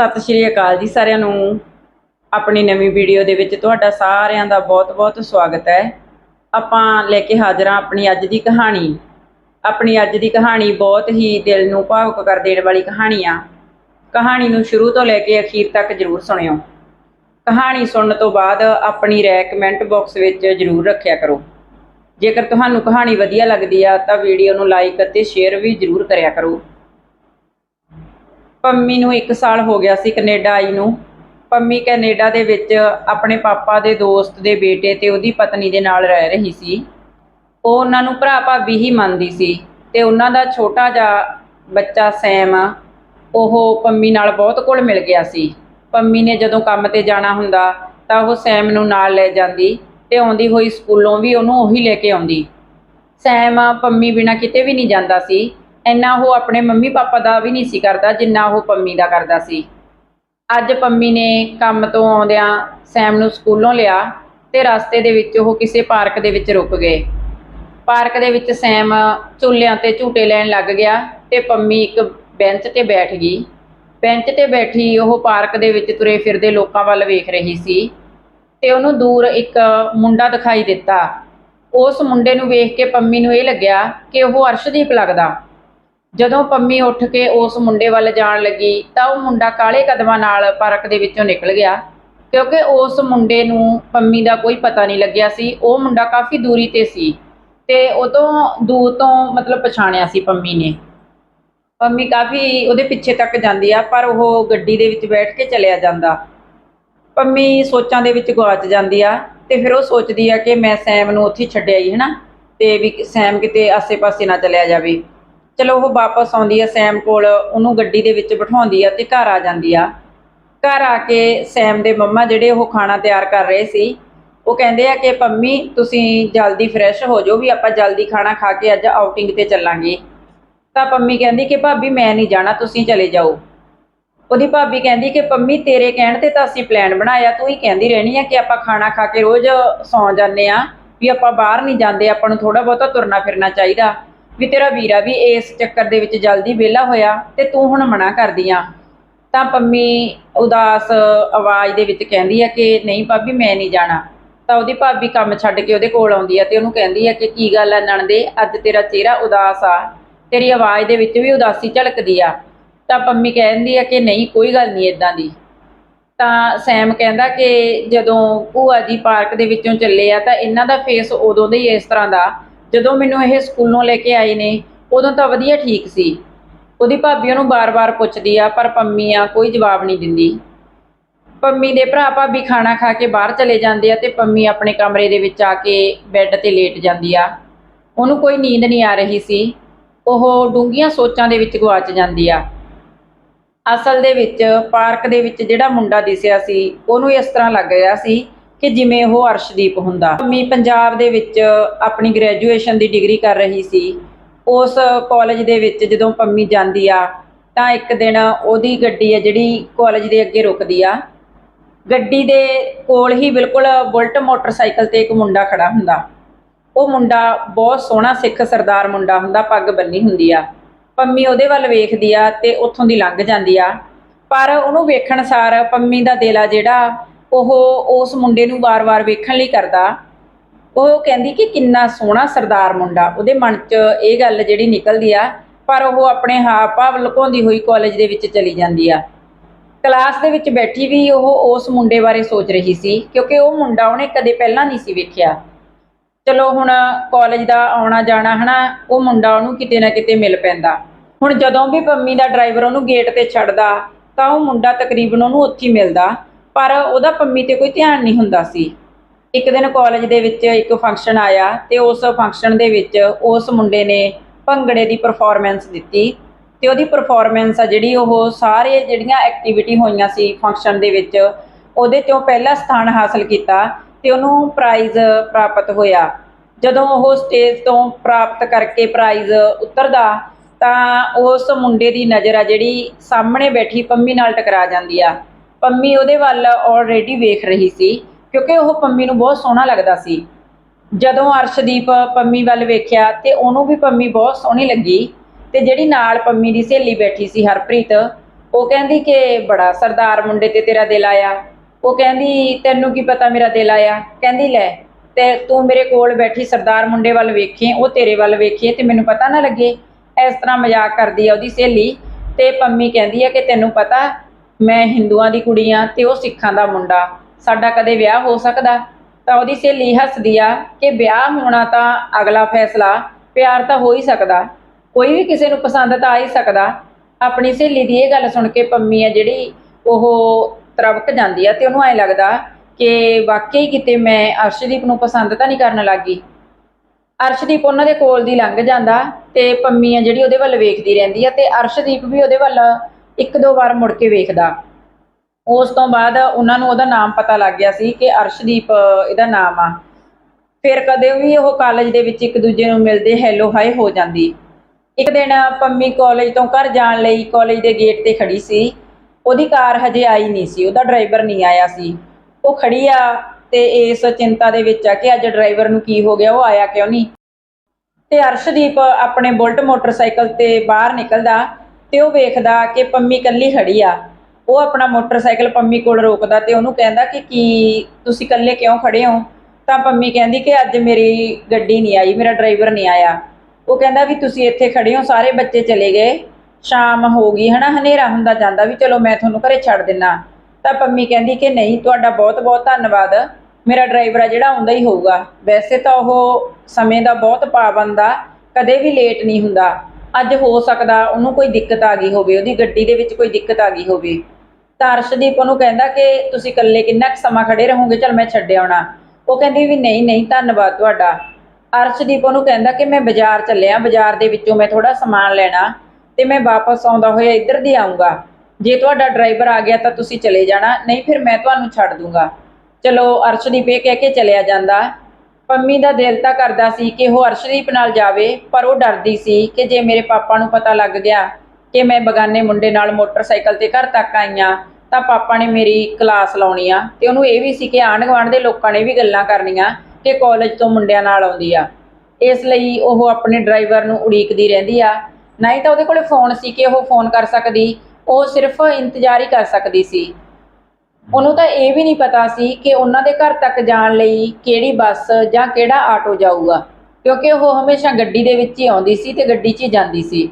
ਸਤਿ ਸ਼੍ਰੀ ਅਕਾਲ ਜੀ ਸਾਰਿਆਂ ਨੂੰ। ਆਪਣੀ ਨਵੀਂ ਵੀਡੀਓ ਦੇ ਵਿੱਚ ਤੁਹਾਡਾ ਸਾਰਿਆਂ ਦਾ ਬਹੁਤ-ਬਹੁਤ ਸਵਾਗਤ ਹੈ। ਆਪਾਂ ਲੈ ਕੇ ਹਾਜ਼ਰ ਹਾਂ ਆਪਣੀ ਅੱਜ ਦੀ ਕਹਾਣੀ। ਆਪਣੀ ਅੱਜ ਦੀ ਕਹਾਣੀ ਬਹੁਤ ਹੀ ਦਿਲ ਨੂੰ ਭਾਵੁਕ ਕਰ ਦੇਣ ਵਾਲੀ ਕਹਾਣੀ ਆ। ਕਹਾਣੀ ਨੂੰ ਸ਼ੁਰੂ ਤੋਂ ਲੈ ਕੇ ਅਖੀਰ ਤੱਕ ਜ਼ਰੂਰ ਸੁਣਿਓ। ਕਹਾਣੀ ਸੁਣਨ ਤੋਂ ਬਾਅਦ ਆਪਣੀ ਰਾਏ ਕਮੈਂਟ ਬਾਕਸ ਵਿੱਚ ਜ਼ਰੂਰ ਰੱਖਿਆ ਕਰੋ। ਜੇਕਰ ਤੁਹਾਨੂੰ ਕਹਾਣੀ ਵਧੀਆ ਲੱਗਦੀ ਆ ਤਾਂ ਵੀਡੀਓ ਨੂੰ ਲਾਈਕ ਅਤੇ ਸ਼ੇਅਰ ਵੀ ਜ਼ਰੂਰ ਕਰਿਆ ਕਰੋ। ਪੰਮੀ ਨੂੰ 1 ਸਾਲ ਹੋ ਗਿਆ ਸੀ ਕੈਨੇਡਾ ਆਈ ਨੂੰ। ਪੰਮੀ ਕੈਨੇਡਾ ਦੇ ਵਿੱਚ ਆਪਣੇ ਪਾਪਾ ਦੇ ਦੋਸਤ ਦੇ ਬੇਟੇ ਤੇ ਉਹਦੀ ਪਤਨੀ ਦੇ ਨਾਲ ਰਹਿ ਰਹੀ ਸੀ। ਉਹ ਉਹਨਾਂ ਨੂੰ ਭਰਾ ਭਾਬੀ ਹੀ ਮੰਨਦੀ ਸੀ ਤੇ ਉਹਨਾਂ ਦਾ ਛੋਟਾ ਜਿਹਾ ਬੱਚਾ ਸੈਮ, ਉਹ ਪੰਮੀ ਨਾਲ ਬਹੁਤ ਕੋਲ ਮਿਲ ਗਿਆ ਸੀ। ਪੰਮੀ ਨੇ ਜਦੋਂ ਕੰਮ ਤੇ ਜਾਣਾ ਹੁੰਦਾ ਤਾਂ ਉਹ ਸੈਮ ਨੂੰ ਨਾਲ ਲੈ ਜਾਂਦੀ ਤੇ ਆਉਂਦੀ ਹੋਈ ਸਕੂਲੋਂ ਵੀ ਉਹਨੂੰ ਉਹੀ ਲੈ ਕੇ ਆਉਂਦੀ। ਸੈਮ ਪੰਮੀ ਬਿਨਾ ਕਿਤੇ ਵੀ ਨਹੀਂ ਜਾਂਦਾ ਸੀ। ਇੰਨਾ ਉਹ ਆਪਣੇ ਮੰਮੀ ਪਾਪਾ ਦਾ ਵੀ ਨਹੀਂ ਸੀ ਕਰਦਾ, ਜਿੰਨਾ ਉਹ ਪੰਮੀ ਦਾ ਕਰਦਾ ਸੀ। ਅੱਜ ਪੰਮੀ ਨੇ ਕੰਮ ਤੋਂ ਆਉਂਦਿਆਂ ਸੈਮ ਨੂੰ ਸਕੂਲੋਂ ਲਿਆ ਤੇ ਰਸਤੇ ਦੇ ਵਿੱਚ ਉਹ ਕਿਸੇ ਪਾਰਕ ਦੇ ਵਿੱਚ ਰੁਕ ਗਏ। ਪਾਰਕ ਦੇ ਵਿੱਚ ਸੈਮ ਝੂਲਿਆਂ ਤੇ ਝੂਟੇ ਲੈਣ ਲੱਗ ਗਿਆ ਤੇ ਪੰਮੀ ਇੱਕ ਬੈਂਚ ਤੇ ਬੈਠ ਗਈ। ਬੈਂਚ ਤੇ ਬੈਠੀ ਉਹ ਪਾਰਕ ਦੇ ਵਿੱਚ ਤੁਰੇ ਫਿਰਦੇ ਲੋਕਾਂ ਵੱਲ ਵੇਖ ਰਹੀ ਸੀ ਤੇ ਉਹਨੂੰ ਦੂਰ ਇੱਕ ਮੁੰਡਾ ਦਿਖਾਈ ਦਿੱਤਾ। ਉਸ ਮੁੰਡੇ ਨੂੰ ਵੇਖ ਕੇ ਪੰਮੀ ਨੂੰ ਇਹ ਲੱਗਿਆ ਕਿ ਉਹ ਅਰਸ਼ਦੀਪ ਲੱਗਦਾ। ਜਦੋਂ ਪੰਮੀ ਉੱਠ ਕੇ ਉਸ ਮੁੰਡੇ ਵੱਲ ਜਾਣ ਲੱਗੀ ਤਾਂ ਉਹ ਮੁੰਡਾ ਕਾਲੇ ਕਦਮਾਂ ਨਾਲ ਪਾਰਕ ਦੇ ਵਿੱਚੋਂ ਨਿਕਲ ਗਿਆ। ਕਿਉਂਕਿ ਉਸ ਮੁੰਡੇ ਨੂੰ ਪੰਮੀ ਦਾ ਕੋਈ ਪਤਾ ਨਹੀਂ ਲੱਗਿਆ ਸੀ, ਉਹ ਮੁੰਡਾ ਕਾਫੀ ਦੂਰੀ ਤੇ ਸੀ ਤੇ ਉਹ ਤੋਂ ਦੂਰ ਤੋਂ ਮਤਲਬ ਪਛਾਣਿਆ ਸੀ ਪੰਮੀ ਨੇ। ਪੰਮੀ ਕਾਫੀ ਉਹਦੇ ਪਿੱਛੇ ਤੱਕ ਜਾਂਦੀ ਆ, ਪਰ ਉਹ ਗੱਡੀ ਦੇ ਵਿੱਚ ਬੈਠ ਕੇ ਚਲਿਆ ਜਾਂਦਾ। ਪੰਮੀ ਸੋਚਾਂ ਦੇ ਵਿੱਚ ਗਵਾਚ ਜਾਂਦੀ ਆ ਤੇ ਫਿਰ ਉਹ ਸੋਚਦੀ ਆ ਕਿ ਮੈਂ ਸੈਮ ਨੂੰ ਉੱਥੇ ਛੱਡਿਆ ਹੀ, ਹਨਾ? ਤੇ ਵੀ ਸੈਮ ਕਿਤੇ ਆਸੇ-ਪਾਸੇ ਨਾ ਚਲਿਆ ਜਾਵੇ। ਚਲੋ ਉਹ ਵਾਪਸ ਆਉਂਦੀ ਆ ਸੈਮ ਕੋਲ, ਉਹਨੂੰ ਗੱਡੀ ਦੇ ਵਿੱਚ ਬਿਠਾਉਂਦੀ ਆ ਤੇ ਘਰ ਆ ਜਾਂਦੀ ਆ। ਘਰ ਆ ਕੇ ਸੈਮ ਦੇ ਮੰਮਾ ਜਿਹੜੇ ਉਹ ਖਾਣਾ ਤਿਆਰ ਕਰ ਰਹੇ ਸੀ, ਉਹ ਕਹਿੰਦੇ ਆ ਕਿ ਪੰਮੀ, ਤੁਸੀਂ ਜਲਦੀ ਫਰੈਸ਼ ਹੋ ਜਾਓ ਵੀ ਆਪਾਂ ਜਲਦੀ ਖਾਣਾ ਖਾ ਕੇ ਅੱਜ ਆਊਟਿੰਗ ਤੇ ਚੱਲਾਂਗੇ। ਤਾਂ ਪੰਮੀ ਕਹਿੰਦੀ ਕਿ ਭਾਬੀ ਮੈਂ ਨਹੀਂ ਜਾਣਾ, ਤੁਸੀਂ ਚਲੇ ਜਾਓ। ਉਹਦੀ ਭਾਬੀ ਕਹਿੰਦੀ ਕਿ ਪੰਮੀ, ਤੇਰੇ ਕਹਿਣ ਤੇ ਤਾਂ ਅਸੀਂ ਪਲਾਨ ਬਣਾਇਆ, ਤੂੰ ਹੀ ਕਹਿੰਦੀ ਰਹਿਣੀ ਆ ਕਿ ਆਪਾਂ ਖਾਣਾ ਖਾ ਕੇ ਰੋਜ਼ ਸੌਂ ਜਾਂਦੇ ਆ, ਵੀ ਆਪਾਂ ਬਾਹਰ ਨਹੀਂ ਜਾਂਦੇ, ਆਪਾਂ ਨੂੰ ਥੋੜਾ ਬਹੁਤਾ ਤੁਰਨਾ ਫਿਰਨਾ ਚਾਹੀਦਾ। ਵੀ ਤੇਰਾ ਵੀਰਾ ਵੀ ਇਸ ਚੱਕਰ ਦੇ ਵਿੱਚ ਜਲਦੀ ਵਿਹਲਾ ਹੋਇਆ ਤੇ ਤੂੰ ਹੁਣ ਮਨਾ ਕਰਦੀ ਆ। ਤਾਂ ਪੰਮੀ ਉਦਾਸ ਆਵਾਜ਼ ਦੇ ਵਿੱਚ ਕਹਿੰਦੀ ਆ ਕਿ ਨਹੀਂ ਭਾਬੀ, ਮੈਂ ਨਹੀਂ ਜਾਣਾ। ਤਾਂ ਉਹਦੀ ਭਾਬੀ ਕੰਮ ਛੱਡ ਕੇ ਉਹਦੇ ਕੋਲ ਆਉਂਦੀ ਆ ਤੇ ਉਹਨੂੰ ਕਹਿੰਦੀ ਆ ਕਿ ਕੀ ਗੱਲ ਆ ਨਣਦੇ, ਅੱਜ ਤੇਰਾ ਚਿਹਰਾ ਉਦਾਸ ਆ, ਤੇਰੀ ਆਵਾਜ਼ ਦੇ ਵਿੱਚ ਵੀ ਉਦਾਸੀ ਝਲਕਦੀ ਆ। ਤਾਂ ਪੰਮੀ ਕਹਿੰਦੀ ਆ ਕਿ ਨਹੀਂ, ਕੋਈ ਗੱਲ ਨਹੀਂ ਇਦਾਂ ਦੀ। ਤਾਂ ਸੈਮ ਕਹਿੰਦਾ ਕਿ ਜਦੋਂ ਭੂਆ ਜੀ ਪਾਰਕ ਦੇ ਵਿੱਚੋਂ ਚੱਲੇ ਆ ਤਾਂ ਇਹਨਾਂ ਦਾ ਫੇਸ ਉਦੋਂ ਦਾ ਹੀ ਇਸ ਤਰ੍ਹਾਂ ਦਾ ਜਦੋਂ ਮੈਨੂੰ ਇਹ ਸਕੂਲੋਂ ਲੈ ਕੇ ਆਏ ਨੇ, ਉਦੋਂ ਤਾਂ ਵਧੀਆ ਠੀਕ ਸੀ। ਉਹਦੀ ਭਾਬੀ ਉਹਨੂੰ ਬਾਰ-ਬਾਰ ਪੁੱਛਦੀ ਆ, ਪਰ ਪੰਮੀ ਆ, ਕੋਈ ਜਵਾਬ ਨਹੀਂ ਦਿੰਦੀ। ਪੰਮੀ ਦੇ ਭਰਾ ਭਾਬੀ ਖਾਣਾ ਖਾ ਕੇ ਬਾਹਰ ਚਲੇ ਜਾਂਦੇ ਆ ਤੇ ਪੰਮੀ ਆਪਣੇ ਕਮਰੇ ਦੇ ਵਿੱਚ ਆ ਕੇ ਬੈੱਡ ਤੇ ਲੇਟ ਜਾਂਦੀ ਆ। ਉਹਨੂੰ ਕੋਈ ਨੀਂਦ ਨਹੀਂ ਆ ਰਹੀ ਸੀ। ਉਹ ਡੂੰਘੀਆਂ ਸੋਚਾਂ ਦੇ ਵਿੱਚ ਗਵਾਚ ਜਾਂਦੀ ਆ। ਅਸਲ ਦੇ ਵਿੱਚ ਪਾਰਕ ਦੇ ਵਿੱਚ ਜਿਹੜਾ ਮੁੰਡਾ ਦਿਸਿਆ ਸੀ, ਉਹਨੂੰ ਇਸ ਤਰ੍ਹਾਂ ਲੱਗ ਰਿਹਾ ਸੀ ਕਿ ਜਿਵੇਂ ਉਹ ਅਰਸ਼ਦੀਪ ਹੁੰਦਾ। ਪੰਮੀ ਪੰਜਾਬ ਦੇ ਵਿੱਚ ਆਪਣੀ ਗ੍ਰੈਜੂਏਸ਼ਨ ਦੀ ਡਿਗਰੀ ਕਰ ਰਹੀ ਸੀ। ਉਸ ਕਾਲਜ ਦੇ ਵਿੱਚ ਜਦੋਂ ਪੰਮੀ ਜਾਂਦੀ ਆ, ਤਾਂ ਇੱਕ ਦਿਨ ਉਹਦੀ ਗੱਡੀ ਆ ਜਿਹੜੀ ਕਾਲਜ ਦੇ ਅੱਗੇ ਰੁਕਦੀ ਆ। ਗੱਡੀ ਦੇ ਕੋਲ ਹੀ ਬਿਲਕੁਲ ਬੁਲਟ ਮੋਟਰਸਾਈਕਲ ਤੇ ਇੱਕ ਮੁੰਡਾ ਖੜਾ ਹੁੰਦਾ। ਉਹ ਮੁੰਡਾ ਬਹੁਤ ਸੋਹਣਾ ਸਿੱਖ ਸਰਦਾਰ ਮੁੰਡਾ ਹੁੰਦਾ, ਪੱਗ ਬੰਨੀ ਹੁੰਦੀ ਆ। ਪੰਮੀ ਉਹਦੇ ਵੱਲ ਵੇਖਦੀ ਆ ਤੇ ਉੱਥੋਂ ਦੀ ਲੰਘ ਜਾਂਦੀ ਆ। ਪਰ ਉਹਨੂੰ ਵੇਖਣ ਸਾਰ ਪੰਮੀ ਦਾ ਦਿਲ ਆ ਜਿਹੜਾ ਉਹ ਉਸ ਮੁੰਡੇ ਨੂੰ ਵਾਰ-ਵਾਰ ਵੇਖਣ ਲਈ ਕਰਦਾ। ਉਹ ਕਹਿੰਦੀ ਕਿ ਕਿੰਨਾ ਸੋਹਣਾ ਸਰਦਾਰ ਮੁੰਡਾ। ਉਹਦੇ ਮਨ 'ਚ ਇਹ ਗੱਲ ਜਿਹੜੀ ਨਿਕਲਦੀ ਆ, ਪਰ ਉਹ ਆਪਣੇ ਹਾਵ ਭਾਵ ਲੁਕਾਉਂਦੀ ਹੋਈ ਕਾਲਜ ਦੇ ਵਿੱਚ ਚਲੀ ਜਾਂਦੀ ਆ। ਕਲਾਸ ਦੇ ਵਿੱਚ ਬੈਠੀ ਵੀ ਉਹ ਉਸ ਮੁੰਡੇ ਬਾਰੇ ਸੋਚ ਰਹੀ ਸੀ, ਕਿਉਂਕਿ ਉਹ ਮੁੰਡਾ ਉਹਨੇ ਕਦੇ ਪਹਿਲਾਂ ਨਹੀਂ ਸੀ ਵੇਖਿਆ। ਚਲੋ ਹੁਣ ਕਾਲਜ ਦਾ ਆਉਣਾ ਜਾਣਾ ਹਨਾ, ਉਹ ਮੁੰਡਾ ਉਹਨੂੰ ਕਿਤੇ ਨਾ ਕਿਤੇ ਮਿਲ ਪੈਂਦਾ। ਹੁਣ ਜਦੋਂ ਵੀ ਪੰਮੀ ਦਾ ਡਰਾਈਵਰ ਉਹਨੂੰ ਗੇਟ ਤੇ ਛੱਡਦਾ, ਤਾਂ ਉਹ ਮੁੰਡਾ ਤਕਰੀਬਨ ਉਹਨੂੰ ਉੱਥੇ ਮਿਲਦਾ। ਪਰ ਉਹਦਾ ਪੰਮੀ ਤੇ ਕੋਈ ਧਿਆਨ ਨਹੀਂ ਹੁੰਦਾ ਸੀ। ਇੱਕ ਦਿਨ ਕਾਲਜ ਦੇ ਵਿੱਚ ਇੱਕ ਫੰਕਸ਼ਨ ਆਇਆ ਤੇ ਉਸ ਫੰਕਸ਼ਨ ਦੇ ਵਿੱਚ ਉਸ ਮੁੰਡੇ ਨੇ ਭੰਗੜੇ ਦੀ ਪਰਫਾਰਮੈਂਸ ਦਿੱਤੀ ਤੇ ਉਹਦੀ ਪਰਫਾਰਮੈਂਸ ਆ ਜਿਹੜੀ ਉਹ ਸਾਰੇ ਜਿਹੜੀਆਂ ਐਕਟੀਵਿਟੀ ਹੋਈਆਂ ਸੀ ਫੰਕਸ਼ਨ ਦੇ ਵਿੱਚ, ਉਹਦੇ ਚੋਂ ਪਹਿਲਾ ਸਥਾਨ ਹਾਸਲ ਕੀਤਾ ਤੇ ਉਹਨੂੰ ਪ੍ਰਾਈਜ਼ ਪ੍ਰਾਪਤ ਹੋਇਆ। ਜਦੋਂ ਉਹ ਸਟੇਜ ਤੋਂ ਪ੍ਰਾਪਤ ਕਰਕੇ ਪ੍ਰਾਈਜ਼ ਉਤਰਦਾ ਤਾਂ ਉਸ ਮੁੰਡੇ ਦੀ ਨਜ਼ਰ ਆ ਜਿਹੜੀ ਸਾਹਮਣੇ ਬੈਠੀ ਪੰਮੀ ਨਾਲ ਟਕਰਾ ਜਾਂਦੀ ਆ। ਪੰਮੀ ਉਹਦੇ ਵੱਲ ਆਲਰੇਡੀ ਵੇਖ ਰਹੀ ਸੀ, ਕਿਉਂਕਿ ਉਹ ਪੰਮੀ ਨੂੰ ਬਹੁਤ ਸੋਹਣਾ ਲੱਗਦਾ ਸੀ। ਜਦੋਂ ਅਰਸ਼ਦੀਪ ਪੰਮੀ ਵੱਲ ਵੇਖਿਆ ਤੇ ਉਹਨੂੰ ਵੀ ਪੰਮੀ ਬਹੁਤ ਸੋਹਣੀ ਲੱਗੀ ਤੇ ਜਿਹੜੀ ਨਾਲ ਪੰਮੀ ਦੀ ਸਹੇਲੀ ਬੈਠੀ ਸੀ ਹਰਪ੍ਰੀਤ, ਉਹ ਕਹਿੰਦੀ ਕਿ ਬੜਾ ਸਰਦਾਰ ਮੁੰਡੇ ਤੇ ਤੇਰਾ ਦਿਲ ਆਇਆ। ਉਹ ਕਹਿੰਦੀ, ਤੈਨੂੰ ਕੀ ਪਤਾ ਮੇਰਾ ਦਿਲ ਆਇਆ? ਕਹਿੰਦੀ, ਲੈ, ਤੇ ਤੂੰ ਮੇਰੇ ਕੋਲ ਬੈਠੀ ਸਰਦਾਰ ਮੁੰਡੇ ਵੱਲ ਵੇਖੇ, ਉਹ ਤੇਰੇ ਵੱਲ ਵੇਖੇ ਤੇ ਮੈਨੂੰ ਪਤਾ ਨਾ ਲੱਗੇ। ਇਸ ਤਰ੍ਹਾਂ ਮਜ਼ਾਕ ਕਰਦੀ ਆ ਉਹਦੀ ਸਹੇਲੀ ਤੇ ਪੰਮੀ ਕਹਿੰਦੀ ਆ ਕਿ ਤੈਨੂੰ ਪਤਾ ਮੈਂ ਹਿੰਦੂਆਂ ਦੀ ਕੁੜੀ ਆ ਤੇ ਉਹ ਸਿੱਖਾਂ ਦਾ ਮੁੰਡਾ। ਸਾਡਾ ਕਦੇ ਵਿਆਹ ਹੋ ਸਕਦਾ? ਤਾਂ ਉਹਦੀ ਸਹੇਲੀ ਹੱਸਦੀ ਆ ਕਿ ਵਿਆਹ ਹੋਣਾ ਤਾਂ ਅਗਲਾ ਫੈਸਲਾ, ਪਿਆਰ ਤਾਂ ਹੋ ਹੀ ਸਕਦਾ। ਕੋਈ ਵੀ ਕਿਸੇ ਨੂੰ ਪਸੰਦ ਤਾਂ ਆ ਹੀ ਸਕਦਾ। ਆਪਣੀ ਸਹੇਲੀ ਦੀ ਇਹ ਗੱਲ ਸੁਣ ਕੇ ਪੰਮੀ ਆ ਜਿਹੜੀ, ਉਹ ਤਰਵਕ ਜਾਂਦੀ ਆ ਤੇ ਉਹਨੂੰ ਐ ਲੱਗਦਾ ਕਿ ਵਾਕਈ ਕਿਤੇ ਮੈਂ ਅਰਸ਼ਦੀਪ ਨੂੰ ਪਸੰਦ ਤਾਂ ਨਹੀਂ ਕਰਨ ਲੱਗੀ। ਅਰਸ਼ਦੀਪ ਉਹਨਾਂ ਦੇ ਕੋਲ ਦੀ ਲੰਘ ਜਾਂਦਾ ਤੇ ਪੰਮੀ ਆ ਜਿਹੜੀ ਉਹਦੇ ਵੱਲ ਵੇਖਦੀ ਰਹਿੰਦੀ ਆ ਤੇ ਅਰਸ਼ਦੀਪ ਵੀ ਉਹਦੇ ਵੱਲ ਇੱਕ ਦੋ ਵਾਰ ਮੁੜ ਕੇ ਵੇਖਦਾ। ਉਸ ਤੋਂ ਬਾਅਦ ਉਹਨਾਂ ਨੂੰ ਉਹਦਾ ਨਾਮ ਪਤਾ ਲੱਗ ਗਿਆ ਸੀ ਕਿ ਅਰਸ਼ਦੀਪ ਇਹਦਾ ਨਾਮ ਆ। ਫਿਰ ਕਦੇ ਵੀ ਉਹ ਕਾਲਜ ਦੇ ਵਿੱਚ ਇੱਕ ਦੂਜੇ ਨੂੰ ਮਿਲਦੇ ਹੈਲੋ ਹਾਏ ਹੋ ਜਾਂਦੀ। ਇੱਕ ਦਿਨ ਪੰਮੀ ਕਾਲਜ ਤੋਂ ਘਰ ਜਾਣ ਲਈ ਕਾਲਜ ਦੇ ਗੇਟ ਤੇ ਖੜੀ ਸੀ। ਉਹਦੀ ਕਾਰ ਹਜੇ ਆਈ ਨਹੀਂ ਸੀ, ਉਹਦਾ ਡਰਾਈਵਰ ਨਹੀਂ ਆਇਆ ਸੀ। ਉਹ ਖੜੀ ਆ ਤੇ ਇਸ ਚਿੰਤਾ ਦੇ ਵਿੱਚ ਆ ਕਿ ਅੱਜ ਡਰਾਈਵਰ ਨੂੰ ਕੀ ਹੋ ਗਿਆ, ਉਹ ਆਇਆ ਕਿਉਂ ਨਹੀਂ? ਤੇ ਅਰਸ਼ਦੀਪ ਆਪਣੇ ਬੁਲਟ ਮੋਟਰਸਾਈਕਲ ਤੇ ਬਾਹਰ ਨਿਕਲਦਾ। ਤੇ ਉਹ ਵੇਖਦਾ ਕਿ ਪੰਮੀ ਇਕੱਲੀ ਖੜੀ ਆ। ਉਹ ਆਪਣਾ ਮੋਟਰਸਾਈਕਲ ਪੰਮੀ ਕੋਲ ਰੋਕਦਾ ਤੇ ਉਹਨੂੰ ਕਹਿੰਦਾ ਕਿ ਕੀ ਤੁਸੀਂ ਇਕੱਲੇ ਕਿਉਂ ਖੜੇ ਹੋ? ਤਾਂ ਪੰਮੀ ਕਹਿੰਦੀ ਕਿ ਅੱਜ ਮੇਰੀ ਗੱਡੀ ਨਹੀਂ ਆਈ, ਮੇਰਾ ਡਰਾਈਵਰ ਨਹੀਂ ਆਇਆ। ਉਹ ਕਹਿੰਦਾ ਵੀ ਤੁਸੀਂ ਇੱਥੇ ਖੜੇ ਹੋ, ਸਾਰੇ ਬੱਚੇ ਚਲੇ ਗਏ। ਸ਼ਾਮ ਹੋ ਗਈ, ਹਨਾ? ਹਨੇਰਾ ਹੁੰਦਾ ਜਾਂਦਾ ਵੀ ਚਲੋ ਮੈਂ ਤੁਹਾਨੂੰ ਘਰੇ ਛੱਡ ਦਿੰਨਾ। ਤਾਂ ਪੰਮੀ ਕਹਿੰਦੀ ਕਿ ਨਹੀਂ, ਤੁਹਾਡਾ ਬਹੁਤ ਬਹੁਤ ਧੰਨਵਾਦ। ਮੇਰਾ ਡਰਾਈਵਰ ਆ ਜਿਹੜਾ ਆਉਂਦਾ ਹੀ ਹੋਊਗਾ। ਵੈਸੇ ਤਾਂ ਉਹ ਸਮੇਂ ਦਾ ਬਹੁਤ ਪਾਬੰਦ ਆ, ਕਦੇ ਵੀ ਲੇਟ ਨਹੀਂ ਹੁੰਦਾ। ਅੱਜ ਹੋ ਸਕਦਾ ਉਹਨੂੰ ਕੋਈ ਦਿੱਕਤ ਆ ਗਈ ਹੋਵੇ, ਉਹਦੀ ਗੱਡੀ ਦੇ ਵਿੱਚ ਕੋਈ ਦਿੱਕਤ ਆ ਗਈ ਹੋਵੇ। ਤਾਂ ਅਰਸ਼ਦੀਪ ਉਹਨੂੰ ਕਹਿੰਦਾ ਕਿ ਤੁਸੀਂ ਇਕੱਲੇ ਕਿੰਨਾ ਕੁ ਸਮਾਂ ਖੜੇ ਰਹੋਗੇ, ਚਲ ਮੈਂ ਛੱਡ ਆਉਣਾ। ਉਹ ਕਹਿੰਦੀ ਵੀ ਨਹੀਂ ਨਹੀਂ, ਧੰਨਵਾਦ ਤੁਹਾਡਾ। ਅਰਸ਼ਦੀਪ ਉਹਨੂੰ ਕਹਿੰਦਾ ਕਿ ਮੈਂ ਬਾਜ਼ਾਰ ਚੱਲਿਆ, ਬਾਜ਼ਾਰ ਦੇ ਵਿੱਚੋਂ ਮੈਂ ਥੋੜਾ ਸਮਾਨ ਲੈਣਾ ਤੇ ਮੈਂ ਵਾਪਸ ਆਉਂਦਾ ਹੋਇਆ ਇੱਧਰ ਦੀ ਆਉਂਗਾ ਜੇ ਤੁਹਾਡਾ ਡਰਾਈਵਰ ਆ ਗਿਆ ਤਾਂ ਤੁਸੀਂ ਚਲੇ ਜਾਣਾ, ਨਹੀਂ ਫਿਰ ਮੈਂ ਤੁਹਾਨੂੰ ਛੱਡ ਦੂੰਗਾ। ਚਲੋ ਅਰਸ਼ਦੀਪ ਇਹ ਕਹਿ ਕੇ ਚਲਿਆ ਜਾਂਦਾ। ਪੰਮੀ ਦਾ ਦਿਲ ਤਾਂ ਕਰਦਾ ਸੀ ਕਿ ਉਹ ਅਰਸ਼ਦੀਪ ਨਾਲ ਜਾਵੇ, ਪਰ ਉਹ ਡਰਦੀ ਸੀ ਕਿ ਜੇ ਮੇਰੇ ਪਾਪਾ ਨੂੰ ਪਤਾ ਲੱਗ ਗਿਆ ਕਿ ਮੈਂ ਬਗਾਨੇ ਮੁੰਡੇ ਨਾਲ ਮੋਟਰਸਾਈਕਲ ਤੇ ਘਰ ਤੱਕ ਆਈਆਂ ਤਾਂ ਪਾਪਾ ਨੇ ਮੇਰੀ ਕਲਾਸ ਲਾਉਣੀ ਆ ਤੇ ਉਹਨੂੰ ਇਹ ਵੀ ਸੀ ਕਿ ਆਂਢ ਗੁਆਂਢ ਦੇ ਲੋਕਾਂ ਨੇ ਵੀ ਗੱਲਾਂ ਕਰਨੀਆਂ ਕਿ ਕਾਲਜ ਤੋਂ ਮੁੰਡਿਆਂ ਨਾਲ ਆਉਂਦੀ ਆ। ਇਸ ਲਈ ਉਹ ਆਪਣੇ ਡਰਾਈਵਰ ਨੂੰ ਉਡੀਕਦੀ ਰਹਿੰਦੀ ਆ। ਨਹੀਂ ਤਾਂ ਉਹਦੇ ਕੋਲੇ ਫੋਨ ਸੀ ਕਿ ਉਹ ਫੋਨ ਕਰ ਸਕਦੀ, ਉਹ ਸਿਰਫ ਇੰਤਜ਼ਾਰ ਹੀ ਕਰ ਸਕਦੀ ਸੀ। ਉਹਨੂੰ ਤਾਂ ਇਹ ਵੀ ਨਹੀਂ ਪਤਾ ਸੀ ਕਿ ਉਹਨਾਂ ਦੇ ਘਰ ਤੱਕ ਜਾਣ ਲਈ ਕਿਹੜੀ ਬੱਸ ਜਾਂ ਕਿਹੜਾ ਆਟੋ ਜਾਊਗਾ, ਕਿਉਂਕਿ ਉਹ ਹਮੇਸ਼ਾ ਗੱਡੀ ਦੇ ਵਿੱਚ ਹੀ ਆਉਂਦੀ ਸੀ ਤੇ ਗੱਡੀ 'ਚ ਹੀ ਜਾਂਦੀ ਸੀ।